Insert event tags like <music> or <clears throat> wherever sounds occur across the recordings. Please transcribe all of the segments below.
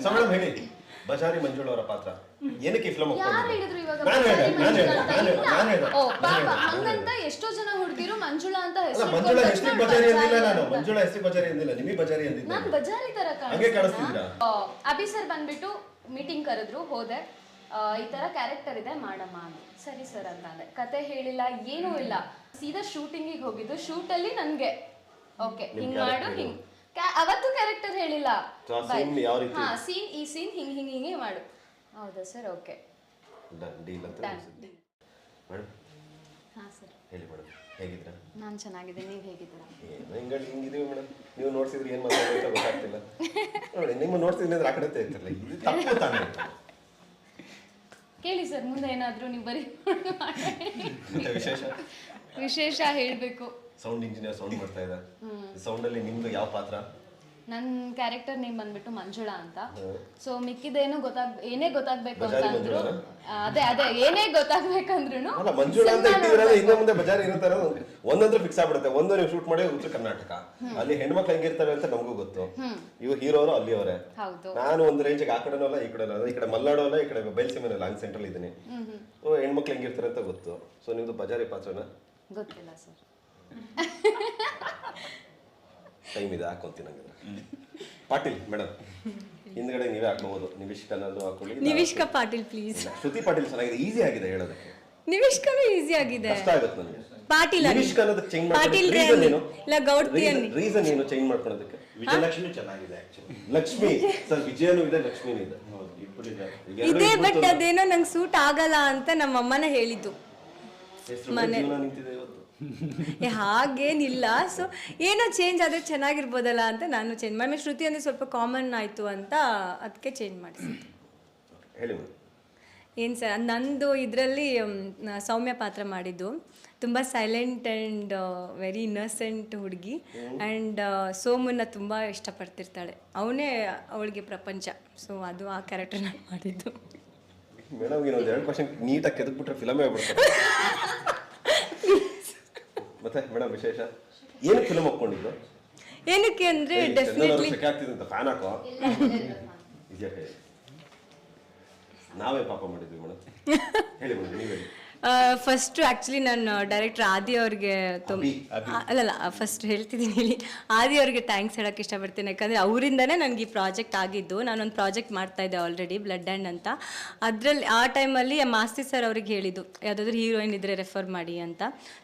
So madam ಹೇಳಿ. ಬಜಾರಿ ಮಂಜುಳ ಅವರ ಪಾತ್ರ. ಏನಕ್ಕೆ ಈ ಫಿಲಮ್ ಯಾರು ಹೇಳಿದ್ರು ಇವಾಗ ನಾನು ಹೇಳ್ದೆ ಬಜಾರಿ ನಾನು ಹೇಳ್ದೆ ನಾನು ಹೇಳ್ದೆ? ನಾನು ಹೇಳ್ದೆ ಓ ಪಾಪ ಹಂಗಂತ ಎಷ್ಟೋ ಜನ ಹುಡುಗಿರು ಮಂಜುಳಾ ಅಂತ ಅಲ್ಲ ಹೆಸರು ಮಂಜುಳ ಹೆಸರಿಗೆ ಬಜಾರಿ ಅಂದಿಲ್ಲ ನಾನು. ಮಂಜುಳ ಹೆಸರಿಗೆ ಬಜಾರಿ ಅಂದಿಲ್ಲ ನಿಮಗೆ ಬಜಾರಿ ಅಂದಿದ್ದೆ ನಾನು ಬಜಾರಿ ತರ ಹಂಗೆ ಕಾಣಿಸ್ತೀನಾ? ಕಾಣಿಸ್ತಿದ್ದೀರಾ? ಆ, ಅಭಿ ಸರ್ ಬಂದ್ಬಿಟ್ಟು ಮೀಟಿಂಗ್ ಕರೆದ್ರು ಹೋದೆ. ಆ, ಈ ತರ ಕ್ಯಾರೆಕ್ಟರ್ ಇದೆ ಮಾಡಮ್ಮ ಅಂತ. ಸರಿ ಸರ್ ಅಂತ ಅಂದೆ. ಕತೆ ಹೇಳಿಲ್ಲ ಏನೂ ಇಲ್ಲ. ಸೀದಾ ಶೂಟಿಂಗಿಗೆ ಹೋಗಿದ್ದು ಶೂಟ್ ಅಲ್ಲಿ ನನ್ಗೆ. ಓಕೆ ನಿಮ್ ಹಿಂಗ್ character ಮಾಡು ಇದು. ಹಿಂಗ್. ಅವತ್ತು ಕ್ಯಾರೆಕ್ಟರ್ ಹೇಳಿಲ್ಲ. Scene ಯಾವ ರೀತಿ? ಹಾ ಸೀನ್ ಈ ಸೀನ್ ಹಿಂಗ್ ಹಿಂಗ್ ಹಿಂಗೆ ಮಾಡು. ಹೌದಾ ಸರ್ ಓಕೆ ಡೀಲ್ ಅಂತ. ಮೇಡಮ್ ಹಾ ಸರ್ ಹೇಳಿ ಮೇಡಮ್ ಹೇಗಿದ್ದೀರಾ? ನಾನ್ ಚೆನ್ನಾಗಿದ್ದೀನಿ. ನೀವು ಹೇಗಿದ್ದೀರಾ? ಹಿಂಗಾಗಿ ಹಿಂಗಿದೀವಿ ಮೇಡಮ್ ನೀವು ನೋಡ್ತಿದ್ರೆ ಏನು ಮಾತಾಡೋದು ಗೊತ್ತಾಗ್ತಿಲ್ಲ. ನೋಡಿ ನಿಮ್ಮ ನೋಡ್ಸಿದ್ರೆ ಅಂದ್ರೆ ಆ ಕಡೆ ಇರ್ತಿರಲ್ಲ ಇದು ತಪ್ಪು ತಾನೇ ಕೇಳಿ ಸರ್ ಮುಂದೆ ಏನಾದ್ರೂ ನೀವು ಬರೀ <laughs> ವಿಶೇಷ? ವಿಶೇಷ ಹೇಳ್ಬೇಕು. ಸೌಂಡ್ ಇಂಜಿನಿಯರ್ ಸೌಂಡ್ ಮಾಡ್ತಾ ಇದ್ದ ಸೌಂಡ್ ಅಲ್ಲಿ ನಿಮ್ದು ಯಾವ ಪಾತ್ರ? ನನ್ನ ಕ್ಯಾರೆಕ್ಟರ್ ನೇಮ್ ಬಂದ್ಬಿಟ್ಟು ಮಂಜುಳಾ ಅಂತ. ಸೊ ಮಿಕ್ಕಿದೇನು ಗೊತ್ತಾಗ್ ಏನೇ ಗೊತ್ತಾಗ್ಬೇಕು ಅಂತ ಅಂದ್ರು ಅದೇ ಅದೇ ಏನೇ ಗೊತ್ತಾಗ್ಬೇಕಂದ್ರು ಅಲ್ಲ ಮಂಜುಳ ಅಂತ ಇಟ್ಟಿದ್ರೆ ಮುಂದೆ ಬಜಾರ್ ಇರ್ತಾರೆ? ಒಂದಂದ್ರೆ ಫಿಕ್ಸ್ ಆಗ್ಬಿಡುತ್ತೆ. ಒಂದು ನೀವು ಶೂಟ್ ಮಾಡಿ ಉತ್ತರ ಕರ್ನಾಟಕ. ಅಲ್ಲಿ ಹೆಣ್ಮಕ್ಳು ಹೆಂಗಿರ್ತಾರೆ ಅಂತ ನಮಗೂ ಗೊತ್ತು. ಇವ್ರು ಹೀರೋರು ಅಲ್ಲಿ ಅವರೇ ಹೌದು. ನಾನು ಒಂದು ರೇಂಜ್ ಆ ಕಡೆನೂ ಅಲ್ಲ ಈ ಕಡೆ ಈ ಕಡೆ ಮಲ್ನಾಡು ಅಲ್ಲ ಈ ಕಡೆ ಬಯಲ್ಸೀಮೆನಲ್ಲ ಲಾಂಗ್ ಸೆಂಟ್ರಲ್ ಇದ್ದೀನಿ. ಓ ಹೆಣ್ಮಕ್ಳು ಹೆಂಗಿರ್ತಾರೆ ಅಂತ ಗೊತ್ತು. ಸೊ ನಿಮ್ದು ಬಜಾರಿ ಪಾತ್ರನ? ಗೊತ್ತಿಲ್ಲ ಸರ್ <laughs> ಟೈಮ್ ಇದೆ ಹಾಕೊಂತೀನಿ ಹಂಗಿದ್ರೆ. ಪಾಟೀಲ್ ಮೇಡಮ್ ಹಿಂದ್ಗಡೆ ನೀವೇ ಹಾಕ್ಬೋದು ನಿಮಿಷ್ ಕನ್ನಲ್ಲು ಹಾಕೊಳ್ಳಿ ನಿವಿಷ್ಕಾ ಪಾಟೀಲ್ ಪ್ಲೀಸ್ ಶ್ರುತಿ ಪಾಟೀಲ್ ಚೆನ್ನಾಗಿದೆ ಈಸಿ ಆಗಿದೆ ಹೇಳೋದಕ್ಕೆ. ನಿವಿಷ್ಕನೂ ಈಸಿ ಆಗಿದೆ. ಕಷ್ಟ ಆಗುತ್ತೆ ನನಗೆ. ಪಾಟೀಲ್ ನಿವಿಷ್ಕ ಅನ್ನೋದಕ್ಕೆ ಚೇಂಜ್ ಪಾಟೀಲ್ ರೇ ರೀಸನ್ ಏನು? ಇಲ್ಲ ಗೌಡ್ತಿ ಅನ್ನಿ. ರೀಸನ್ ಏನು ಚೇಂಜ್ ಮಾಡ್ಕೊಳ್ಳೋದಕ್ಕೆ ವಿಜಯಲಕ್ಷ್ಮಿ ಚೆನ್ನಾಗಿದೆ ಆಕ್ಚುಲಿ ಲಕ್ಷ್ಮಿ. ಸರ್ ವಿಜಯನೂ ಇದೆ ಲಕ್ಷ್ಮಿನೂ ಇದೆ. ಹೌದು ಇಬ್ಬರಿದ್ದಾರೆ ಈಗ ಎರಡು ಇದೆ ಬಟ್ ಅದೇನೋ ನಂಗೆ ಸೂಟ್ ಆಗಲ್ಲ ಅಂತ ನಮ್ಮ ಅಮ್ಮನ ಹೇಳಿದ್ದು ಮನೆ. ಜೀವನ ನಿಂತಿದೆ ಇವತ್ತು. ಹಾಗೇನಿಲ್ಲ. ಸೊ ಏನೋ ಚೇಂಜ್ ಆದರೆ ಚೆನ್ನಾಗಿರ್ಬೋದಲ್ಲ ಅಂತ ನಾನು ಚೇಂಜ್ ಮಾಡಿ ಶ್ರುತಿ ಅಂದರೆ ಸ್ವಲ್ಪ ಕಾಮನ್ ಆಯಿತು ಅಂತ ಅದಕ್ಕೆ ಚೇಂಜ್ ಮಾಡಿಸಿದ್ದೆ. ಏನು ಸರ್ ನಂದು ಇದರಲ್ಲಿ ಸೌಮ್ಯ ಪಾತ್ರ ಮಾಡಿದ್ದು. ತುಂಬ ಸೈಲೆಂಟ್ ಆ್ಯಂಡ್ ವೆರಿ ಇನ್ನಸೆಂಟ್ ಹುಡುಗಿ. ಆ್ಯಂಡ್ ಸೋಮನ್ನ ತುಂಬ ಇಷ್ಟಪಡ್ತಿರ್ತಾಳೆ. ಅವನೇ ಅವಳಿಗೆ ಪ್ರಪಂಚ. ಸೊ ಅದು ಆ ಕ್ಯಾರೆಕ್ಟರ್ ನಾನು ಮಾಡಿದ್ದು. ಮೇಡಮ್ ಏನೋ ಎರಡು ಕ್ವಶನ್ ನೀಟಾಗಿ ಕೆದಕ್ಬಿಟ್ರೆ ಫಿಲಮೇ <laughs> ಮತ್ತೆ ಮೇಡಮ್ ವಿಶೇಷ? ಏನು ಫಿಲಮ್ ಹಾಕೊಂಡಿದ್ದು ಏನಕ್ಕೆ ಅಂದ್ರೆ ಡೆಫಿನೆಟ್ಲಿ ಸೆಕೆ ಆಗ್ತಿದೆ ಅಂತ ಫ್ಯಾನ್ ಹಾಕೋ? ಇದೆಯಾ ನಾವೇ ಪಾಪ ಮಾಡಿದ್ವಿ ಮೇಡಮ್. <laughs> ಹೇಳಿ ಮೇಡಮ್ ನೀವು ಹೇಳಿ. ಫಸ್ಟ್ ಆ್ಯಕ್ಚುಲಿ ನಾನು ಡೈರೆಕ್ಟರ್ ಆದಿ ಅವ್ರಿಗೆ ತುಂಬ ಅಲ್ಲ ಅಲ್ಲಲ್ಲ ಫಸ್ಟ್ ಹೇಳ್ತಿದ್ದೀನಿ ಇಲ್ಲಿ ಆದಿ ಅವ್ರಿಗೆ ಥ್ಯಾಂಕ್ಸ್ ಹೇಳಕ್ಕೆ ಇಷ್ಟಪಡ್ತೀನಿ. ಯಾಕಂದರೆ ಅವರಿಂದನೇ ನನಗೆ ಈ ಪ್ರಾಜೆಕ್ಟ್ ಆಗಿದ್ದು. ನಾನೊಂದು ಪ್ರಾಜೆಕ್ಟ್ ಮಾಡ್ತಾ ಇದ್ದೆ ಆಲ್ರೆಡಿ ಬ್ಲಡ್ ಆ್ಯಂಡ್ ಅಂತ. ಅದರಲ್ಲಿ ಆ ಟೈಮಲ್ಲಿ ಮಾಸ್ತಿ ಸರ್ ಅವ್ರಿಗೆ ಹೇಳಿದ್ದು. ಯಾವುದಾದ್ರೂ ಹೀರೋಯಿನ್ ಇದ್ದರೆ ರೆಫರ್ ಮಾಡಿ ಅಂತ.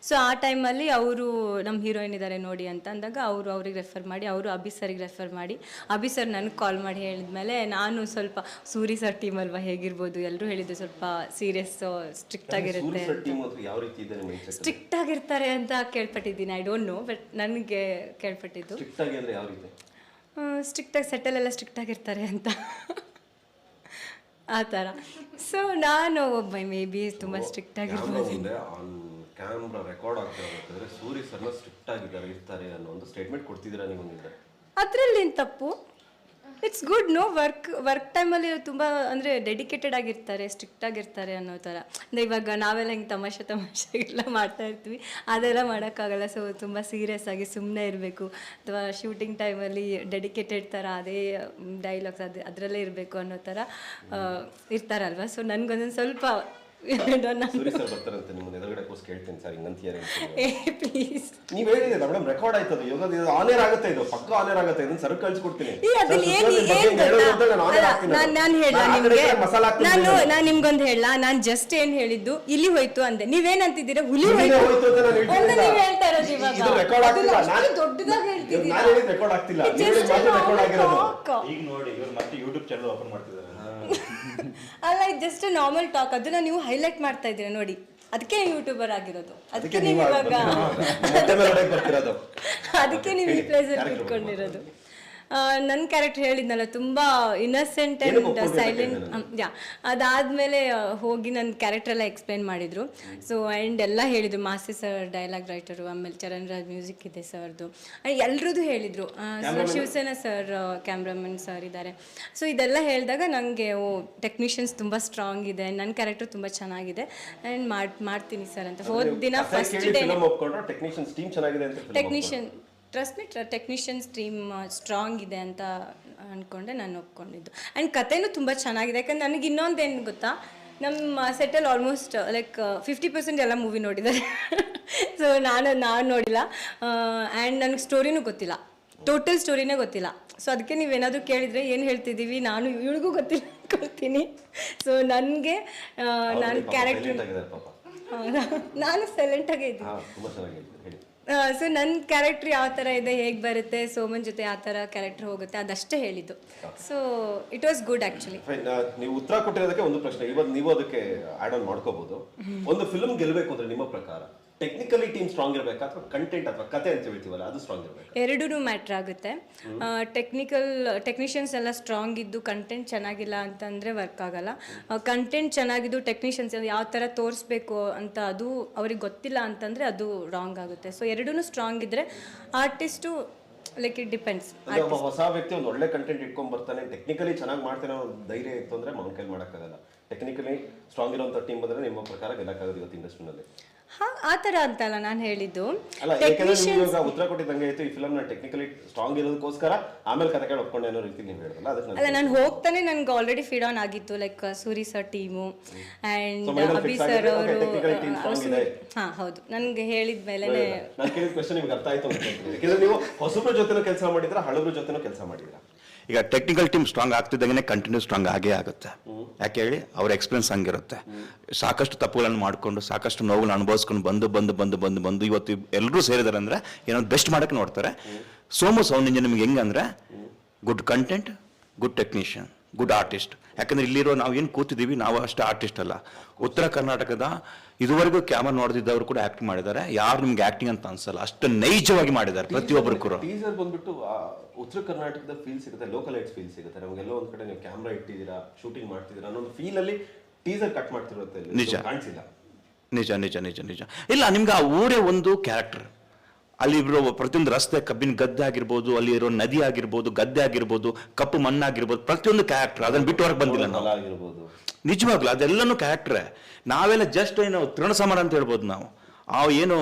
ಸೊ ಆ ಟೈಮಲ್ಲಿ ಅವರು ನಮ್ಮ ಹೀರೋಯಿನ್ ಇದ್ದಾರೆ ನೋಡಿ ಅಂತ ಅಂದಾಗ ಅವರು ಅವ್ರಿಗೆ ರೆಫರ್ ಮಾಡಿ ಅವರು ಅಭಿ ಸರ್ಗೆ ರೆಫರ್ ಮಾಡಿ. ಅಭಿ ಸರ್ ನನಗೆ ಕಾಲ್ ಮಾಡಿ ಹೇಳಿದ್ಮೇಲೆ ನಾನು ಸ್ವಲ್ಪ ಸೂರಿ ಸರ್ ಟೀಮ್ ಅಲ್ವಾ ಹೇಗಿರ್ಬೋದು? ಎಲ್ಲರೂ ಹೇಳಿದ್ದು ಸ್ವಲ್ಪ ಸೀರಿಯಸ್ ಸ್ಟ್ರಿಕ್ಟ್ ಆಗಿರುತ್ತೆ ಯಾವ ರೀತಿ ಇದೆ ಸ್ಟ್ರಿಕ್ಟ್ ಆಗಿರ್ತಾರೆ ಅಂತ ಕೇಳ್ಪಟ್ಟಿದ್ದೀನಿ. ಐ ಡೋಂಟ್ ನೋ ಬಟ್ ನನಗೆ ಕೇಳ್ಪಟ್ಟಿದ್ದು. ಸ್ಟ್ರಿಕ್ಟ್ ಆಗಿ ಸೆಟಲ್ ಯಾವ ರೀತಿ? ಸ್ಟ್ರಿಕ್ಟಾಗಿ ಸೆಟಲೆಲ್ಲ ಸ್ಟ್ರಿಕ್ಟ್ ಆಗಿರ್ತಾರೆ ಅಂತ. ಆ ಥರ. ಸೊ ನಾನು ಒಬ್ಬ ಮೇ ಬಿ ತುಂಬ ಸ್ಟ್ರಿಕ್ಟ್ ಆಗಿರ್ಬೋದು. ಕ್ಯಾಮ್ರಾ ರೆಕಾರ್ಡ್ ಆಗ್ತಿರೋದ್ರೆ ಸೂರಿ ಸರ್ನ ಸ್ಟ್ರಿಕ್ಟ್ ಆಗಿದ್ದಾರೆ ಇರ್ತಾರೆ ಅನ್ನೋ ಒಂದು ಸ್ಟೇಟ್ಮೆಂಟ್ ಕೊಡ್ತಿದ್ದೀರಾ ನೀವು ಅದರಲ್ಲಿ ತಪ್ಪು? It's good no work work ಟೈಮಲ್ಲಿ ತುಂಬ ಅಂದರೆ ಡೆಡಿಕೇಟೆಡ್ ಆಗಿರ್ತಾರೆ ಸ್ಟ್ರಿಕ್ಟ್ ಆಗಿರ್ತಾರೆ ಅನ್ನೋ ಥರ. ಅಂದರೆ ಇವಾಗ ನಾವೆಲ್ಲ ಹಿಂಗೆ ತಮಾಷೆ, ತಮಾಷೆಗೆಲ್ಲ ಮಾಡ್ತಾ ಇರ್ತೀವಿ. ಅದೆಲ್ಲ ಮಾಡೋಕ್ಕಾಗಲ್ಲ. ಸೊ ತುಂಬ ಸೀರಿಯಸ್ ಆಗಿ ಸುಮ್ಮನೆ ಇರಬೇಕು. ಅಥವಾ ಶೂಟಿಂಗ್ ಟೈಮಲ್ಲಿ ಡೆಡಿಕೇಟೆಡ್ ಥರ ಅದೇ ಡೈಲಾಗ್ಸ್ ಅದು, ಅದರಲ್ಲೇ ಇರಬೇಕು ಅನ್ನೋ ಥರ ಇರ್ತಾರಲ್ವ? ಸೊ ನನಗೊಂದೊಂದು ಸ್ವಲ್ಪ <laughs> ಸೂರಿ ಸರ್ ಬರ್ತಾರಂತೆ ನಿಮ್ಮ ಎದುರುಗಡೆ ಕೂರ್ಸ್ ಕೇಳ್ತೀನಿ ಸರ್ ಹಿಂಗಂತೀಯಾರೆ <laughs> ಏ ಪ್ಲೀಸ್ ನೀವ್ ಹೇಳಿದಿಲ್ಲ ಮೇಡಮ್ ರೆಕಾರ್ಡ್ ಆಯ್ತದು ಇವಾಗ ಇದು ಆನೇರ್ ಆಗುತ್ತೆ ಇದು ಪಕ್ಕ ಆನೇರ್ ಆಗುತ್ತೆ ಇದನ್ನ ಸರ್ ಕಳ್ಸಿಕೊಡ್ತೀನಿ. ಈ ಅದ್ರಲ್ಲಿ ಏನ್ ಏನ್ ನಾನು ನಾನು ಹೇಳ ನಿಮಗೆ. ನಾನು ನಾನು ನಿಮ್ಗೊಂದು ಹೇಳ ನಾನು ಜಸ್ಟ್ ಏನ್ ಹೇಳಿದ್ದು ಇಲ್ಲಿ ಹೋಯ್ತು ಅಂದೆ. ನೀವೇನಂತಿದ್ದೀರಾ ಹುಲಿ ಹೋಯ್ತು. ಅಂತ ನಾನು ಹೇಳ್ತಾ ಇರೋದು ಇವಾಗ. ಇದು ರೆಕಾರ್ಡ್ ಆಗ್ತಿಲ್ಲ. ನಾನು ದೊಡ್ಡದಾಗಿ ಹೇಳ್ತಿದ್ದೀರಾ? ನಾನು ಹೇಳಿದ್ ರೆಕಾರ್ಡ್ ಆಗ್ತಿಲ್ಲ. It's ನೀವು just a ಮಾತ್ರ ರೆಕಾರ್ಡ್ ಆಗಿರೋದು. ಈಗ ನೋಡಿ ಇವ್ರು ಮತ್ತೆ ಯೂಟ್ಯೂಬ್ ಚಾನಲ್ ಓಪನ್ ಮಾಡ್ತಿದ್ದಾರೆ. <laughs> ಅಲ್ಲ ಇದು ಜಸ್ಟ್ ನಾರ್ಮಲ್ ಟಾಕ್ ಅದನ್ನ ನೀವು ಹೈಲೈಟ್ ಮಾಡ್ತಾ ಇದ್ದೀರಾ ನೋಡಿ. ಅದಕ್ಕೆ ಯೂಟ್ಯೂಬರ್ ಆಗಿರೋದು. ಅದಕ್ಕೆ ನೀವು ಇವಾಗ <laughs> ಅದಕ್ಕೆ ನೀವು ಈ ಪ್ಲೇಸಲ್ಲಿ ಕೂತ್ಕೊಂಡಿರೋದು. ನನ್ನ ಕ್ಯಾರೆಕ್ಟರ್ ಹೇಳಿದ್ನಲ್ಲ ತುಂಬ innocent and and silent yeah ಅದಾದಮೇಲೆ ಹೋಗಿ ನನ್ನ ಕ್ಯಾರೆಕ್ಟರ್ ಎಲ್ಲ ಎಕ್ಸ್ಪ್ಲೇನ್ ಮಾಡಿದರು. ಸೊ ಆ್ಯಂಡ್ ಎಲ್ಲ ಹೇಳಿದರು ಮಾಸ್ತಿ ಸರ್ ಡೈಲಾಗ್ ರೈಟರು ಆಮೇಲೆ ಚರಣ್ ರಾಜ್ ಮ್ಯೂಸಿಕ್ ಇದೆ ಸರ್ದು ಎಲ್ರದ್ದು ಹೇಳಿದರು. ಶಿವಸೇನಾ ಸರ್ ಕ್ಯಾಮ್ರಾಮನ್ ಸರ್ ಇದ್ದಾರೆ ಸೊ ಇದೆಲ್ಲ ಹೇಳಿದಾಗ ನನಗೆ ಓ ಟೆಕ್ನಿಷಿಯನ್ಸ್ ತುಂಬ ಸ್ಟ್ರಾಂಗ್ ಇದೆ ನನ್ನ ಕ್ಯಾರೆಕ್ಟರ್ ತುಂಬ ಚೆನ್ನಾಗಿದೆ. ಆ್ಯಂಡ್ ಮಾಡಿ ಮಾಡ್ತೀನಿ ಸರ್ ಅಂತ. ಹೋದ ದಿನ first day technician trust me technicians team strong ಇದೆ ಅಂತ ಅಂದ್ಕೊಂಡೆ ನಾನು ಒಪ್ಕೊಂಡಿದ್ದು. ಆ್ಯಂಡ್ ಕತೆನೂ ತುಂಬ ಚೆನ್ನಾಗಿದೆ. ಯಾಕಂದ್ರೆ ನನಗೆ ಇನ್ನೊಂದೇನು ಗೊತ್ತಾ? ನಮ್ಮ ಸೆಟ್ಟಲ್ಲಿ ಆಲ್ಮೋಸ್ಟ್ ಲೈಕ್ ಫಿಫ್ಟಿ ಪರ್ಸೆಂಟ್ ಎಲ್ಲ ಮೂವಿ ನೋಡಿದ್ದಾರೆ. <laughs> ಸೊ ನಾನು ನಾನು ನೋಡಿಲ್ಲ. ಆ್ಯಂಡ್ ನನಗೆ ಸ್ಟೋರಿನೂ ಗೊತ್ತಿಲ್ಲ. ಟೋಟಲ್ ಸ್ಟೋರಿನೇ ಗೊತ್ತಿಲ್ಲ. ಸೊ ಅದಕ್ಕೆ ನೀವೇನಾದರೂ ಕೇಳಿದರೆ ಏನು ಹೇಳ್ತಿದ್ದೀವಿ? ನಾನು ಇವಳಿಗೂ ಗೊತ್ತಿಲ್ಲ ಕೊಡ್ತೀನಿ ಸೊ ನನಗೆ ನಾನು ಕ್ಯಾರೆಕ್ಟರ್ ನಾನು ಸೈಲೆಂಟಾಗೇ ಇದ್ದೀನಿ. ಸೊ ನನ್ನ ಕ್ಯಾರೆಕ್ಟರ್ ಯಾವ ಥರ ಇದೆ ಹೇಗೆ ಬರುತ್ತೆ ಸೋಮನ್ ಜೊತೆ ಯಾವ ಥರ ಕ್ಯಾರೆಕ್ಟರ್ ಹೋಗುತ್ತೆ ಅದಷ್ಟೇ ಹೇಳಿದ್ದು. So it was good actually ನೀವು ಉತ್ತರ ಕೊಟ್ಟಿರೋದಕ್ಕೆ ಒಂದು ಪ್ರಶ್ನೆ. ಇವತ್ತು ನೀವು ಅದಕ್ಕೆ ಆ್ಯಡ್ ಆನ್ ಮಾಡ್ಕೋಬಹುದು ಒಂದು ಫಿಲ್ಮ್ ಗೆಲ್ಬೇಕು ಅಂದ್ರೆ ನಿಮ್ಮ ಪ್ರಕಾರ? ಟೆಕ್ನಿಕಲಿ ಟೀಮ್ ಸ್ಟ್ರಾಂಗ್ ಇರಬೇಕು? ಅಥವಾ ಕಂಟೆಂಟ್ ಅಥವಾ ಕತೆ ಅಂತ ಹೇಳ್ತೀವಲ್ಲ ಅದು ಸ್ಟ್ರಾಂಗ್ ಇರಬೇಕು? ಎರಡೂ ಮ್ಯಾಟ್ರ್ ಆಗುತ್ತೆ. ಟೆಕ್ನಿಕಲ್ ಟೆಕ್ನಿಷಿಯನ್ಸ್ ಎಲ್ಲ ಸ್ಟ್ರಾಂಗ್ ಇದ್ದು ಕಂಟೆಂಟ್ ಚೆನ್ನಾಗಿಲ್ಲ ಅಂತಂದರೆ ವರ್ಕ್ ಆಗಲ್ಲ. ಕಂಟೆಂಟ್ ಚೆನ್ನಾಗಿದ್ದು ಟೆಕ್ನಿಷಿಯನ್ಸ್ ಯಾವ ಥರ ತೋರಿಸ್ಬೇಕು ಅಂತ ಅದು ಅವ್ರಿಗೆ ಗೊತ್ತಿಲ್ಲ ಅಂತಂದರೆ ಅದು ರಾಂಗ್ ಆಗುತ್ತೆ. ಸೊ ಎರಡೂ ಸ್ಟ್ರಾಂಗ್ ಇದ್ದರೆ ಆರ್ಟಿಸ್ಟು ಲೈಕ್ ಇಟ್ ಡಿಪೆಂಡ್ಸ್ ಒಬ್ಬ ಹೊಸ ವ್ಯಕ್ತಿ ಒಂದು ಒಳ್ಳೆ ಕಂಟೆಂಟ್ ಇಟ್ಕೊಂಡ್ ಬರ್ತಾನೆ ಟೆಕ್ನಿಕಲಿ ಚೆನ್ನಾಗಿ ಮಾಡ್ತಾನೆ ಒಂದು ಧೈರ್ಯ ಇತ್ತು ಅಂದ್ರೆ ಕೈಲಿ ಮಾಡೋಕ್ಕಾಗಲ್ಲ. ಟೆಕ್ನಿಕಲಿ ಸ್ಟ್ರಾಂಗ್ ಇರುವಂತ ಟೀಮ್ ಬಂದರೆ ನಿಮ್ಮ ಪ್ರಕಾರ ಗೆಲ್ಲಕ್ಕಾಗೋದು ಇವತ್ತು ಇಂಡಸ್ಟ್ರಿನಲ್ಲಿ ಹಾ ಆ ಥರ ಅಂತಲ್ಲ ನಾನು ಹೇಳಿದ್ದು. ಅಲ್ಲ ಯಾಕಂದ್ರೆ ನೀವು ಇವಾಗ ಉತ್ತರ ಕೊಟ್ಟಿದ್ದಂಗೆ ಆಯ್ತು ಈ ಫಿಲಮ್ ಟೆಕ್ನಿಕಲಿ ಸ್ಟ್ರಾಂಗ್ ಇರೋದಕ್ಕೋಸ್ಕರ ಆಮೇಲೆ ಕಥೆ ಕೇಳಿ ಒಪ್ಕೊಂಡೆ ಅನ್ನೋ ರೀತಿ ನೀವು ಹೇಳಿದ್ರಲ್ಲ ಅದಕ್ಕೆ ಅಲ್ಲ ನಾನು ಹೋಗ್ತಾನೆ ನನ್ಗೆ ಆಲ್ರೆಡಿ ಫೀಡ್ ಆನ್ ಆಗಿತ್ತು like Suri sir team and Abhi fix sir ಆಗಿದೆ, okay, ಅವರು technically team strong ಇದೆ. ಹಾಂ ಹೌದು. ನನಗೆ ಹೇಳಿದ ಮೇಲೆ ನಾನು ಕೇಳಿದ ಕ್ವಶನ್ ನಿಮ್ಗೆ ಅರ್ಥ ಆಯ್ತು ಅನ್ಕೊಂತೀನಿ ಯಾಕಂದ್ರೆ ನೀವು ಹೊಸಬ್ರ ಜೊತೆನೂ ಕೆಲಸ ಮಾಡಿದ್ರ ಹಳಬ್ರ ಜೊತೆನೂ ಕೆಲಸ ಮಾಡಿದ್ರ ಈಗ ಟೆಕ್ನಿಕಲ್ ಟೀಮ್ ಸ್ಟ್ರಾಂಗ್ ಆಗ್ತಿದ್ದಂಗೆ ಕಂಟಿನ್ಯೂ ಸ್ಟ್ರಾಂಗ್ ಆಗೇ ಆಗುತ್ತೆ. ಯಾಕೆ ಹೇಳಿ? ಅವ್ರ ಎಕ್ಸ್ಪೀರಿಯನ್ಸ್ ಹಂಗಿರುತ್ತೆ. ಸಾಕಷ್ಟು ತಪ್ಪುಗಳನ್ನು ಮಾಡಿಕೊಂಡು ಸಾಕಷ್ಟು ನೋವುಗಳನ್ನ ಅನುಭವಿಸ್ಕೊಂಡು ಬಂದು ಬಂದು ಬಂದು ಬಂದು ಬಂದು ಇವತ್ತು ಎಲ್ಲರೂ ಸೇರಿದಾರೆ ಅಂದರೆ ಏನೋ ಬೆಸ್ಟ್ ಮಾಡಕ್ಕೆ ನೋಡ್ತಾರೆ. ಸೋಮು ಸೌಂಡ್ ಇಂಜಿನ್ ನಿಮ್ಗೆ ಹೆಂಗಂದ್ರೆ good content good technician good artist ಯಾಕಂದ್ರೆ ಇಲ್ಲಿರೋ ನಾವು ಏನು ಕೂತಿದ್ದೀವಿ ನಾವು ಅಷ್ಟೇ ಆರ್ಟಿಸ್ಟ್ ಅಲ್ಲ. ಉತ್ತರ ಕರ್ನಾಟಕದ ಇದುವರೆಗೂ ಕ್ಯಾಮರಾ ನೋಡ್ದಿದ್ದವರು ಕೂಡ ಆಕ್ಟಿಂಗ್ ಮಾಡಿದ್ದಾರೆ. ಯಾರು ನಿಮ್ಗೆ ಆಕ್ಟಿಂಗ್ ಅಂತ ಅನ್ಸಲ್ಲ. ಅಷ್ಟು ನೈಜವಾಗಿ ಮಾಡಿದ್ದಾರೆ ಪ್ರತಿಯೊಬ್ಬರು ಕೂಡ. ಟೀಸರ್ ಬಂದ್ಬಿಟ್ಟು ಉತ್ತರ ಕರ್ನಾಟಕದ ಫೀಲ್ ಸಿಗುತ್ತೆ ಲೋಕಲ್ ಐಟ್ಸ್ ಫೀಲ್ ಸಿಗುತ್ತೆ. ನಮಗೆಲ್ಲ ಒಂದ್ ಕಡೆ ನೀವು ಕ್ಯಾಮ್ರಾ ಇಟ್ಟಿದ್ದೀರಾ ಶೂಟಿಂಗ್ ಮಾಡ್ತಿದ್ದೀರಾ ಅನ್ನೋ ಒಂದು ಫೀಲ್ ಅಲ್ಲಿ ಟೀಸರ್ ಕಟ್ ಮಾಡ್ತಿರುತ್ತೆ. ನಿಜ. ಕಾಣಿಸಿಲ್ಲ. ನಿಜ ನಿಜ ನಿಜ ನಿಜ. ಇಲ್ಲ ನಿಮ್ಗೆ ಆ ಊರೇ ಒಂದು ಕ್ಯಾರೆಕ್ಟರ್ ಅಲ್ಲಿ ಇರೋ ಪ್ರತಿಯೊಂದು ರಸ್ತೆ ಕಬ್ಬಿನ ಗದ್ದೆ ಆಗಿರ್ಬೋದು ಅಲ್ಲಿ ಇರೋ ನದಿ ಆಗಿರ್ಬೋದು ಗದ್ದೆ ಆಗಿರ್ಬೋದು ಕಪ್ಪು ಮಣ್ಣಾಗಿರ್ಬೋದು ಪ್ರತಿಯೊಂದು ಕ್ಯಾರೆಕ್ಟರ್ ಅದನ್ನ ಬಿಟ್ಟು ಹೊರಗೆ ಬಂದಿಲ್ಲ ನಾವು. ಆಗಿರ್ಬೋದು. ನಿಜವಾಗ್ಲೂ ಅದೆಲ್ಲನೂ ಕ್ಯಾರೆಕ್ಟ್ರೆ ನಾವೆಲ್ಲ ಜಸ್ಟ್ ಏನು ತೃಣಸಮರ ಅಂತ ಹೇಳ್ಬೋದು ನಾವು. ಆ ಏನು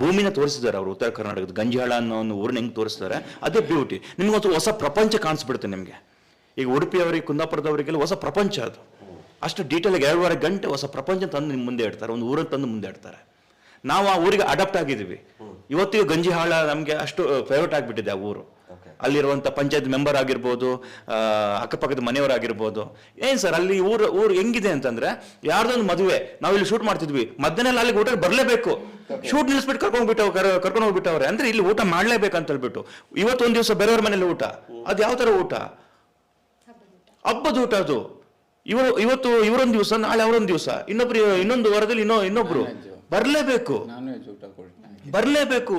ಭೂಮಿನ ತೋರಿಸಿದ್ದಾರೆ ಅವರು ಉತ್ತರ ಕರ್ನಾಟಕದ ಗಂಜಾಳ ಅನ್ನೋ ಒಂದು ಊರನ್ನ ಹೆಂಗೆ ತೋರಿಸ್ತಾರೆ ಅದೇ ಬ್ಯೂಟಿ ನಿಮ್ಗೊಂದು ಹೊಸ ಪ್ರಪಂಚ ಕಾಣಿಸ್ಬಿಡುತ್ತೆ ನಿಮಗೆ. ಈಗ ಉಡುಪಿಯವರಿಗೆ ಕುಂದಾಪುರದವರಿಗೆಲ್ಲ ಹೊಸ ಪ್ರಪಂಚ ಅದು. ಅಷ್ಟು ಡೀಟೇಲ್ ಎರಡೂವರೆ ಗಂಟೆ ಹೊಸ ಪ್ರಪಂಚ ತಂದು ನಿಮ್ಮ ಮುಂದೆ ಇಡ್ತಾರೆ ಒಂದು ಊರನ್ನು ತಂದು ಮುಂದೆ ಇಡ್ತಾರೆ. ನಾವು ಆ ಊರಿಗೆ ಅಡಾಪ್ಟ್ ಆಗಿದ್ದೀವಿ. ಇವತ್ತಿಗೆ ಗಂಜಿಹಾಳ ನಮಗೆ ಅಷ್ಟು ಫೇವ್ರೇಟ್ ಆಗಿಬಿಟ್ಟಿದೆ ಆ ಊರು. ಅಲ್ಲಿರುವಂಥ ಪಂಚಾಯತ್ ಮೆಂಬರ್ ಆಗಿರ್ಬೋದು ಅಕ್ಕಪಕ್ಕದ ಮನೆಯವರಾಗಿರ್ಬೋದು ಏನ್ ಸರ್ ಅಲ್ಲಿ ಊರು ಊರು ಹೆಂಗಿದೆ ಅಂತಂದ್ರೆ ಯಾರ್ದೊಂದು ಮದುವೆ ನಾವು ಇಲ್ಲಿ ಶೂಟ್ ಮಾಡ್ತಿದ್ವಿ. ಮಧ್ಯಾಹ್ನ ಅಲ್ಲಿಗೆ ಊಟ ಬರಲೇಬೇಕು. ಶೂಟ್ ನಿಲ್ಲಿಸ್ಬಿಟ್ಟು ಕರ್ಕೊಂಡ್ಬಿಟ್ಟು ಕರ್ಕೊಂಡು ಹೋಗ್ಬಿಟ್ಟವ್ರೆ. ಅಂದ್ರೆ ಇಲ್ಲಿ ಊಟ ಮಾಡಲೇಬೇಕು ಅಂತ ಹೇಳ್ಬಿಟ್ಟು. ಇವತ್ತೊಂದು ದಿವಸ ಬೇರೆಯವ್ರ ಮನೇಲಿ ಊಟ. ಅದು ಯಾವ ಥರ ಊಟ? ಹಬ್ಬದ ಊಟ ಅದು. ಇವರು ಇವತ್ತು ಇವರೊಂದು ದಿವಸ ನಾಳೆ ಅವರೊಂದು ದಿವಸ. ಇನ್ನೊಬ್ರು ಇನ್ನೊಂದು ವಾರದಲ್ಲಿ ಇನ್ನೊ ಇನ್ನೊಬ್ರು. ಬರಲೇಬೇಕು. ಬರಲೇಬೇಕು.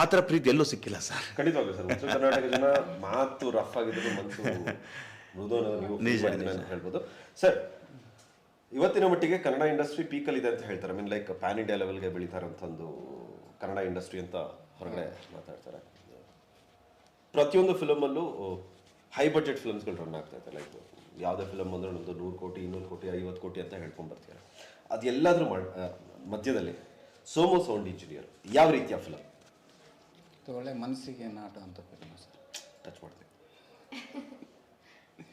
ಆ ಥರ ಪ್ರೀತಿ ಎಲ್ಲೂ ಸಿಕ್ಕಿಲ್ಲ ಸರ್. ಖಂಡಿತವಾಗ್ಲೂ ಸರ್. ಉತ್ತರ ಕರ್ನಾಟಕ ಜನ ಮಾತು ರಫ್ ಆಗಿದ್ರು ಮನಸ್ಸು ಮೃದು ನೀವು ಹೇಳ್ಬೋದು. ಸರ್ ಇವತ್ತಿನ ಮಟ್ಟಿಗೆ ಕನ್ನಡ ಇಂಡಸ್ಟ್ರಿ ಪೀಕಲ್ ಇದೆ ಅಂತ ಹೇಳ್ತಾರೆ. ಮೀನ್ ಲೈಕ್ ಪ್ಯಾನ್ ಇಂಡಿಯಾ ಲೆವೆಲ್ಗೆ ಬೆಳೀತಾ ಇರೋಂಥ ಒಂದು ಕನ್ನಡ ಇಂಡಸ್ಟ್ರಿ ಅಂತ ಹೊರಗಡೆ ಮಾತಾಡ್ತಾರೆ. ಪ್ರತಿಯೊಂದು ಫಿಲಮಲ್ಲೂ ಹೈ ಬಜೆಟ್ ಫಿಲ್ಮ್ಸ್ಗಳು ರನ್ ಆಗ್ತಾ ಇದೆ. ಲೈಕ್ ಯಾವುದೇ ಫಿಲಮ್ ಅಂದ್ರೆ ಒಂದು ನೂರು ಕೋಟಿ ಇನ್ನೂರು ಕೋಟಿ ಐವತ್ತು ಕೋಟಿ ಅಂತ ಹೇಳ್ಕೊಂಡು ಬರ್ತಾರೆ? ಅದೆಲ್ಲದ್ರ ಎಲ್ಲಾದರೂ ಮಧ್ಯದಲ್ಲಿ ಸೋಮೋ ಸೌಂಡ್ ಇಂಜಿನಿಯರ್. ಯಾವ ರೀತಿಯ ಫಿಲಮ್ ಒಳ್ಳೆ ಮನಸ್ಸಿಗೆ ನಾಟ ಅಂತ ಫಿಲ್ಮ್ ಸರ್. ಟಚ್ ಮಾಡ್ತೀನಿ.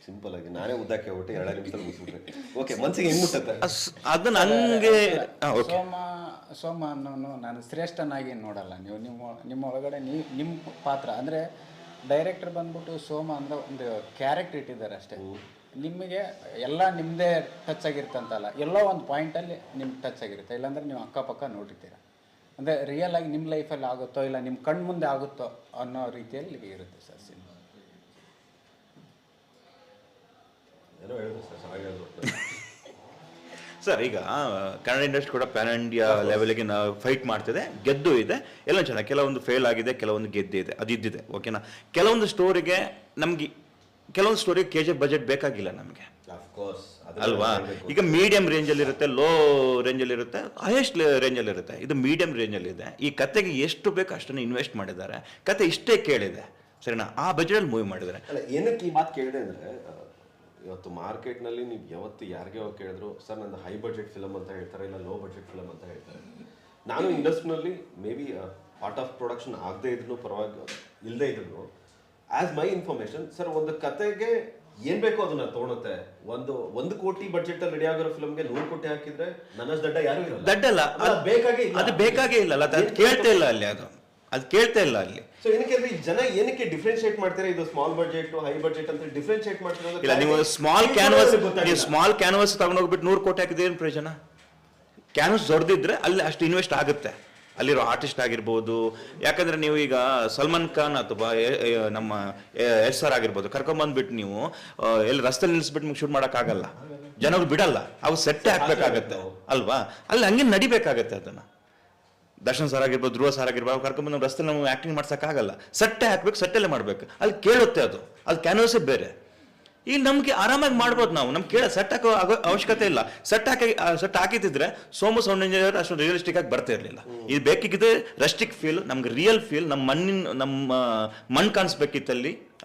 ಸಿಂಪಲ್ ಆಗಿ ನಾನೇ ಉದ್ದಕ್ಕೆ ಹೋಗ್ಬಿಟ್ಟು ಎರಡು ನಿಮಿಷದಲ್ಲಿ ಮುಗಿಸ್ಬಿಟ್ರೆ. ಓಕೆ ಮನಸ್ಸಿಗೆ ಹೆಂಗ್ ಮುಟ್ಟತ್ತೆ? ಅದು ಓಕೆ ಸೋಮ ಸೋಮ ಅನ್ನೋನು ನಾನು ಶ್ರೇಷ್ಠನಾಗಿ ನೋಡಲ್ಲ. ನೀವು ನಿಮ್ಮ ನಿಮ್ಮ ಒಳಗಡೆ ನೀವು ನಿಮ್ಮ ಪಾತ್ರ. ಅಂದರೆ ಡೈರೆಕ್ಟರ್ ಬಂದ್ಬಿಟ್ಟು ಸೋಮ ಅಂದ್ರೆ ಒಂದು ಕ್ಯಾರೆಕ್ಟರ್ ಇಟ್ಟಿದ್ದಾರೆ ಅಷ್ಟೇ. ನಿಮಗೆ ಎಲ್ಲ ನಿಮ್ಮದೇ ಟಚ್ ಆಗಿರ್ತಂತಲ್ಲ ಎಲ್ಲೋ ಒಂದು ಪಾಯಿಂಟಲ್ಲಿ ನಿಮ್ಗೆ ಟಚ್ ಆಗಿರುತ್ತೆ. ಇಲ್ಲಾಂದರೆ ನೀವು ಅಕ್ಕಪಕ್ಕ ನೋಡಿರ್ತೀರ. ಅಂದರೆ ರಿಯಲ್ ಆಗಿ ನಿಮ್ಮ ಲೈಫಲ್ಲಿ ಆಗುತ್ತೋ ಇಲ್ಲ ನಿಮ್ಮ ಕಣ್ಣು ಮುಂದೆ ಆಗುತ್ತೋ ಅನ್ನೋ ರೀತಿಯಲ್ಲಿ ಇರುತ್ತೆ ಸರ್ ಸಿನಿಮಾ. ಏನೋ ಹೇಳಿದ್ರು ಸರ್ ಚೆನ್ನಾಗಿ ಹೇಳಿದ್ರು. <laughs> ಸರ್ ಈಗ ಕನ್ನಡ ಇಂಡಸ್ಟ್ರಿ ಕೂಡ ಪ್ಯಾನ್ ಇಂಡಿಯಾ ಲೆವೆಲ್ಗೆ ನಾವು ಫೈಟ್ ಮಾಡ್ತಿದೆ. ಗೆದ್ದು ಇದೆ. ಎಲ್ಲ ಚೆನ್ನಾಗಿ ಕೆಲವೊಂದು ಫೇಲ್ ಆಗಿದೆ ಕೆಲವೊಂದು ಗೆದ್ದಿದೆ. ಅದು ಇದ್ದಿದೆ ಓಕೆನಾ ಕೆಲವೊಂದು ಸ್ಟೋರಿಗೆ ನಮ್ಗೆ ಕೆಲವೊಂದು ಸ್ಟೋರಿ ಕೆ ಜಿ ಬಜೆಟ್ ಬೇಕಾಗಿಲ್ಲ ನಮಗೆ. ಆಫ್ ಕೋರ್ಸ್ ಅಲ್ವಾ? ಈಗ ಮೀಡಿಯಂ ರೇಂಜಲ್ಲಿ ಇರುತ್ತೆ ಲೋ ರೇಂಜಲ್ಲಿ ಇರುತ್ತೆ ಹೈಯೆಸ್ಟ್ ರೇಂಜಲ್ಲಿ ಇರುತ್ತೆ. ಇದು ಮೀಡಿಯಂ ರೇಂಜಲ್ಲಿ ಇದೆ. ಈ ಕತೆಗೆ ಎಷ್ಟು ಬೇಕು ಅಷ್ಟನ್ನು ಇನ್ವೆಸ್ಟ್ ಮಾಡಿದ್ದಾರೆ. ಕತೆ ಇಷ್ಟೇ ಕೇಳಿದೆ. ಸರಿನಾ? ಆ ಬಜೆಟಲ್ಲಿ ಮೂವಿ ಮಾಡಿದ್ದಾರೆ. ಅಲ್ಲ ಏನಕ್ಕೆ ಈ ಮಾತು ಕೇಳಿದೆ ಅಂದ್ರೆ ಇವತ್ತು ಇವತ್ತು ಮಾರ್ಕೆಟ್ನಲ್ಲಿ ನೀವು ಯಾವತ್ತು ಯಾರಿಗೆ ಅವ್ರು ಕೇಳಿದ್ರು ಸರ್ ನಂದು ಹೈ ಬಜೆಟ್ ಫಿಲಮ್ ಅಂತ ಹೇಳ್ತಾರೆ ಇಲ್ಲ ಲೋ ಬಜೆಟ್ ಫಿಲಮ್ ಅಂತ ಹೇಳ್ತಾರೆ. ನಾನು ಇಂಡಸ್ಟ್ರಿನಲ್ಲಿ may be part of production ಆಗದೆ ಇದ್ರು ಪರವಾಗಿ ಇಲ್ಲದೆ ಇದ್ರು ಆಸ್ ಮೈ ಇನ್ಫಾರ್ಮೇಶನ್ ಸರ್ ಒಂದು ಕತೆಗೆ ಏನ್ ಬೇಕೋ ಅದನ್ನ ತಗೊಳುತ್ತೆ ಒಂದು ಒಂದು ಕೋಟಿ ಬಜೆಟ್ ಅಲ್ಲಿ ರೆಡಿ ಆಗಿರೋ ಫಿಲ್ಮ್ಗೆ ನೂರು ಕೋಟಿ ಹಾಕಿದ್ರೆ ನನ್ನ ದಡ್ಡ ಯಾರು ಇರಲ್ಲ. ದಡ್ಡಲ್ಲ ಅದು ಬೇಕಾಗೇ ಇಲ್ಲ. ಅದು ಬೇಕಾಗೇ ಇಲ್ಲ ಅಲ್ಲ ಅದು ಕೇಳ್ತಾ ಇಲ್ಲ ಅಲ್ಲಿ ಅದು. ಅದು ಕೇಳ್ತಾ ಇಲ್ಲ ಅಲ್ಲಿ. ಸೊ ಏನಕ್ಕೆ ಅಂದ್ರೆ ಈ ಜನ ಏನಕ್ಕೆ ಡಿಫ್ರೆನ್ಶಿಯೇಟ್ ಮಾಡ್ತಾರೆ? ಇದು ಸ್ಮಾಲ್ ಬಜೆಟ್ ಹೈ ಬಜೆಟ್ ಅಂತ ಡಿಫ್ರೆನ್ಶಿಯೇಟ್ ಮಾಡ್ತಾರೆ ಇಲ್ಲ ನೀವು ಸ್ಮಾಲ್ ಕ್ಯಾನ್ವಾಸ್ ನೀವು ಸ್ಮಾಲ್ ಕ್ಯಾನ್ವಾಸ್ ತಗೊಂಡೋಗ್ಬಿಟ್ಟು ನೂರು ಕೋಟಿ ಹಾಕಿದ್ರೆ ಏನು ಪ್ರಯೋಜನ? ಕ್ಯಾನ್ವಾಸ್ ದೊಡ್ಡದಿದ್ರೆ ಅಲ್ಲಿ ಅಷ್ಟು ಇನ್ವೆಸ್ಟ್ ಆಗುತ್ತೆ. ಅಲ್ಲಿರೋ ಆರ್ಟಿಸ್ಟ್ ಆಗಿರ್ಬೋದು. ಯಾಕಂದ್ರೆ ನೀವು ಈಗ ಸಲ್ಮಾನ್ ಖಾನ್ ಅಥವಾ ನಮ್ಮ ಎಸ್ ಆರ್ ಆಗಿರ್ಬೋದು ಕರ್ಕೊಂಬಂದ್ಬಿಟ್ಟು ನೀವು ಎಲ್ಲಿ ರಸ್ತೆಲಿ ನಿಲ್ಲಿಸ್ಬಿಟ್ಟು ನಿಮ್ಗೆ ಶೂಟ್ ಮಾಡೋಕ್ಕಾಗಲ್ಲ. ಜನರು ಬಿಡಲ್ಲ. ಅವು ಸೆಟ್ಟೇ ಹಾಕ್ಬೇಕಾಗತ್ತೆ. ಅಲ್ವಾ? ಅಲ್ಲಿ ಹಂಗೆ ನಡಿಬೇಕಾಗತ್ತೆ ಅದನ್ನ. ದರ್ಶನ್ ಸರ್ ಆಗಿರ್ಬೋದು, ಧ್ರುವ ಸರ್ ಆಗಿರ್ಬೋದು ಕರ್ಕೊಂಬಂದು ನಮ್ಮ ರಸ್ತೆಲಿ ನಾವು ಆ್ಯಕ್ಟಿಂಗ್ ಮಾಡ್ಸೋಕ್ಕಾಗಲ್ಲ. ಸಟ್ಟೆ ಹಾಕ್ಬೇಕು ಸಟ್ಟೆಲ್ಲೇ ಮಾಡಬೇಕು. ಅಲ್ಲಿ ಕೇಳುತ್ತೆ ಅದು. ಅಲ್ಲಿ ಕ್ಯಾನ್ವಸೇ ಬೇರೆ. ಈಗ ನಮ್ಗೆ ಆರಾಮಾಗಿ ಮಾಡ್ಬೋದು ನಾವು. ನಮ್ಗೆ ಕೇಳ ಸೆಟ್ ಹಾಕೋ ಅವಶ್ಯಕತೆ ಇಲ್ಲ. ಸೆಟ್ ಹಾಕಿ ಸೆಟ್ ಹಾಕಿದ್ರೆ ಸೋಮು ಸೌಂಡ್ ಇಂಜಿನಿಯರ್ ಅಷ್ಟು ರಿಯಲಿಸ್ಟಿಕ್ ಆಗಿ ಬರ್ತಾ ಇರಲಿಲ್ಲ. ಇದು ಬೇಕಿದ್ರೆ ರಸ್ಟಿಕ್ ಫೀಲ್ ನಮ್ಗೆ ರಿಯಲ್ ಫೀಲ್ ನಮ್ಮ ಮಣ್ಣಿನ ನಮ್ಮ ಮಣ್ಣು ಕಾಣಿಸ್ಬೇಕಿತ್ತು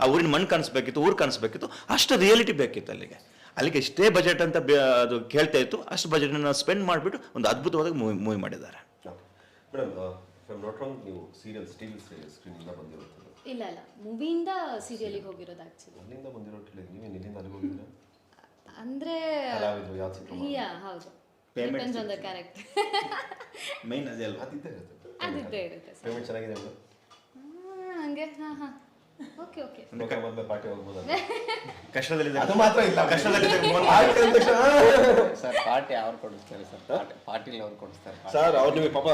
ಆ ಊರಿನ ಮಣ್ಣು ಕಾಣಿಸ್ಬೇಕಿತ್ತು ಊರು ಕಾಣಿಸ್ಬೇಕಿತ್ತು ಅಷ್ಟು ರಿಯಾಲಿಟಿ ಬೇಕಿತ್ತು ಅಲ್ಲಿಗೆ. ಅಲ್ಲಿಗೆ ಇಷ್ಟೇ ಬಜೆಟ್ ಅಂತ ಅದು ಕೇಳ್ತಾ ಇತ್ತು. ಅಷ್ಟು ಬಜೆಟ್ನ ಸ್ಪೆಂಡ್ ಮಾಡಿಬಿಟ್ಟು ಒಂದು ಅದ್ಭುತವಾದ ಮೂವಿ ಮೂವಿ ಮಾಡಿದ್ದಾರೆ. ಮೇಡಮ್ ನೀವು ಸೀರಿಯಲ್ ಸ್ಟೀಲ್ ಸ್ಕ್ರೀನ್ ಇಂದ ಬಂದಿರುತ್ತದೆ ಇಲ್ಲ ಇಲ್ಲ. ಮೂವಿಯಿಂದ ಸೀರಿಯಲಿಗೆ ಹೋಗಿರೋದು ಆಕ್ಚುಲಿ ಅಲ್ಲಿಂದ ಬಂದಿರೋ ಹೇಳಿ ನೀವೇನು ಇಲ್ಲಿಂದ ಅಲ್ಲಿಗೆ ಹೋಗಿದ್ರೆ ಅಂದ್ರೆ ಕಲಾವಿದ್ರು ಯಾವ್ದು ಸಿನಿಮಾ? ಯಾ ಹೌದು. Payment depends on the character main ಅದೇ ಅಲ್ವಾ? ಅದಿದ್ದೇ ಇರುತ್ತೆ. ಅದಿದ್ದೇ ಇರುತ್ತೆ ಪೇಮೆಂಟ್ ಚೆನ್ನಾಗಿದೆ? ಹಂಗೆ. ಹಾ ಹಾ. Okay okay. ಓಕೆ, ಮೊದ್ಲು ಪಾರ್ಟಿ ಹೋಗ್ಬೋದು <laughs> ಕಷ್ಟದಲ್ಲಿ ಅದು ಮಾತ್ರ ಇಲ್ಲ. ಕಷ್ಟದಲ್ಲಿ <laughs> ಸರ್ ಪಾರ್ಟಿ ಅವ್ರು ಕೊಡಿಸ್ತಾರೆ ಸರ್. ಪಾರ್ಟಿ ಪಾರ್ಟಿಲಿ ಅವ್ರು ಕೊಡಿಸ್ತಾರೆ ಸರ್ ಅವ್ರು ನಿಮಗೆ ಪಾಪ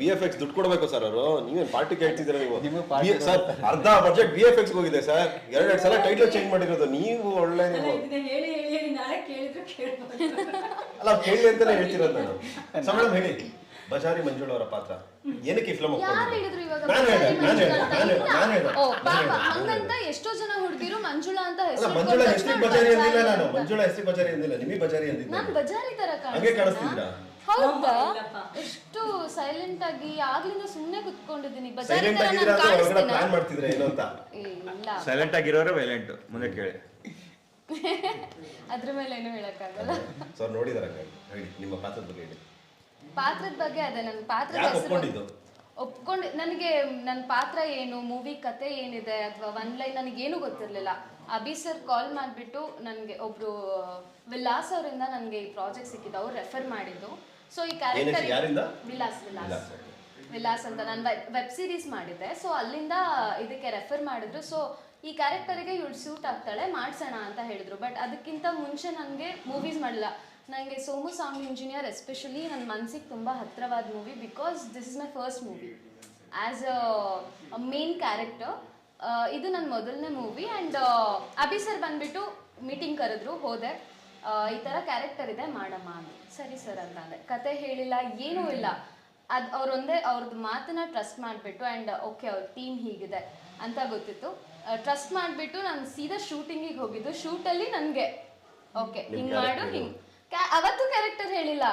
ಬಿ ಎಫ್ ಎಕ್ಸ್ ದುಡ್ಡು ಕೊಡಬೇಕು ಸರ್ ಅವರು. ನೀವೇನು ಪಾರ್ಟಿ ಕೇಳ್ತಿದ್ದೀರಾ ನೀವು? ನಿಮಗೆ party ಸರ್ ಅರ್ಧ ಬಜೆಟ್ ಬಿ ಎಫ್ ಎಕ್ಸ್ ಹೋಗಿದೆ ಸರ್. ಎರಡೆರಡು ಸಲ ಟೈಟಲ್ ಚೇಂಜ್ ಮಾಡಿರೋದು. ನೀವು ಒಳ್ಳೆ ನೀವು. ಹೇಳಿ ಹೇಳಿ ಹೇಳಿ ನಾಳೆ ಕೇಳಿದ್ರು ಕೇಳ್ಬೋದು. ಅಲ್ಲ ಕೇಳಿ ಅಂತಾನೆ ಹೇಳ್ತಿರೋದು ನಾನು? ಸೊ ಮೇಡಮ್ ಹೇಳಿ. ಬಜಾರಿ ಮಂಜುಳ ಅವರ ಪಾತ್ರ. ಏನಕ್ಕೆ ಫಿಲಮ್ ಯಾರು ಹೇಳಿದ್ರು ಇವಾಗ? ನಾನು ಹೇಳ್ದೆ ನಾನು ಅಂತ? ನಾನು ಹೇಳ್ದೆ ಓ ನಾನು ಪಾಪ ಹಂಗಂತ ಎಷ್ಟೋ ಜನ ಹುಡುಗಿರು ಮಂಜುಳಾ ಅಂತ ಅಲ್ಲ ಹೆಸರು ಮಂಜುಳಾ ಹೆಸರು ಬಜಾರಿ ಅಂದಿಲ್ಲ ನಾನು. ಮಂಜುಳಾ ಹೆಸರು ಬಜಾರಿ ಅಂದಿಲ್ಲ ನಿಮಗೆ ಬಜಾರಿ ಅಂದಿದ್ದೆ ನಾನು ಬಜಾರಿ ತರ ಹಂಗೆ? ಕಾಣಿಸ್ತಿದ್ದೀರಾ? ಹೌದಾ. ಎಷ್ಟು ಸೈಲೆಂಟ್ ಆಗಿ ಆಗ್ಲಿಂದ ಸುಮ್ಮನೆ ಕುತ್ಕೊಂಡಿದ್ದೀನಿ. ಬಜಾರಿ ಸೈಲೆಂಟ್ ತರ ಆಗಿದ್ರೆ ನಾನು ಪ್ಲಾನ್ ಮಾಡ್ತಿದ್ರೆ ಏನು ಅಂತ? ಇಲ್ಲ. ಸೈಲೆಂಟ್ ಆಗಿರೋರೆ ವೈಲೆಂಟ್ ಮುಂದೆ ಕೇಳಿ. ಅದ್ರ ಮೇಲೆ ಏನು ಹೇಳಕ್ಕಾಗಲ್ಲ. ಸರ್ ನೋಡಿದಾರೆ ಹೇಳಿ ನಿಮ್ಮ ಪಾತ್ರದ ಬಗ್ಗೆ ಹೇಳಿ. ಪಾತ್ರದ ಬಗ್ಗೆ ಅದೇ ನನ್ನ ಪಾತ್ರದ ಹೆಸರು ಒಪ್ಕೊಂಡು ನನಗೆ ನನ್ನ ಪಾತ್ರ ಏನು ಮೂವಿ ಕತೆ ಏನಿದೆ ಅಥವಾ ಒನ್ ಲೈನ್ ನನಗೇನು ಗೊತ್ತಿರಲಿಲ್ಲ. ಅಭಿ ಸರ್ ಕಾಲ್ ಮಾಡಿಬಿಟ್ಟು ನನಗೆ ಒಬ್ರು ವಿಲಾಸ್ ಅವರಿಂದ ನನಗೆ ಈ ಪ್ರಾಜೆಕ್ಟ್ ಸಿಕ್ಕಿದ್ದು ಅವ್ರು ರೆಫರ್ ಮಾಡಿದ್ದು. ಸೊ ಈ ಕ್ಯಾರೆಕ್ಟರ್ ವಿಲಾಸ್ ವಿಲಾಸ್, ವಿಲಾಸ್ ಅಂತ ನಾನು ವೆಬ್ ಸೀರೀಸ್ ಮಾಡಿದ್ದೆ. ಸೊ ಅಲ್ಲಿಂದ ಇದಕ್ಕೆ ರೆಫರ್ ಮಾಡಿದ್ರು. ಸೊ ಈ ಕ್ಯಾರೆಕ್ಟರಿಗೆ ಇವಳು ಸೂಟ್ ಆಗ್ತಾಳೆ ಮಾಡ್ಸೋಣ ಅಂತ ಹೇಳಿದ್ರು. ಬಟ್ ಅದಕ್ಕಿಂತ ಮುಂಚೆ ನನಗೆ ಮೂವೀಸ್ ಮಾಡಲಿಲ್ಲ. ನನಗೆ ಸೋಮು ಸಾಂಗ್ ಇಂಜಿನಿಯರ್ ಎಸ್ಪೆಷಲಿ ನನ್ನ ಮನಸ್ಸಿಗೆ ತುಂಬ ಹತ್ತಿರವಾದ movie because this is my first movie as a main character ಇದು ನನ್ನ ಮೊದಲನೇ ಮೂವಿ ಆ್ಯಂಡ್ ಅಭಿ ಸರ್ ಬಂದ್ಬಿಟ್ಟು ಮೀಟಿಂಗ್ ಕರೆದ್ರು ಹೋದೆ. ಈ ಥರ ಕ್ಯಾರೆಕ್ಟರ್ ಇದೆ ಮಾಡಮ್ಮ ಅಂತ. ಸರಿ ಸರ್ ಅಂತ ಅಂದೆ ಕತೆ ಹೇಳಿಲ್ಲ ಏನೂ ಇಲ್ಲ. ಅದು ಅವರೊಂದೇ ಅವ್ರದ್ದು ಮಾತನ್ನ ಟ್ರಸ್ಟ್ ಮಾಡಿಬಿಟ್ಟು ಆ್ಯಂಡ್ ಓಕೆ ಅವ್ರ ಟೀಮ್ ಹೀಗಿದೆ ಅಂತ ಗೊತ್ತಿತ್ತು. ಟ್ರಸ್ಟ್ ಮಾಡಿಬಿಟ್ಟು ನಾನು ಸೀದಾ ಶೂಟಿಂಗಿಗೆ ಹೋಗಿದ್ದು. ಶೂಟಲ್ಲಿ ನನಗೆ. ಓಕೆ ಹಿಂಗೆ ಮಾಡು. ಹಿಂಗೆ ಅವತ್ತು ಕ್ಯಾರೆಕ್ಟರ್ ಹೇಳಿಲ್ಲ.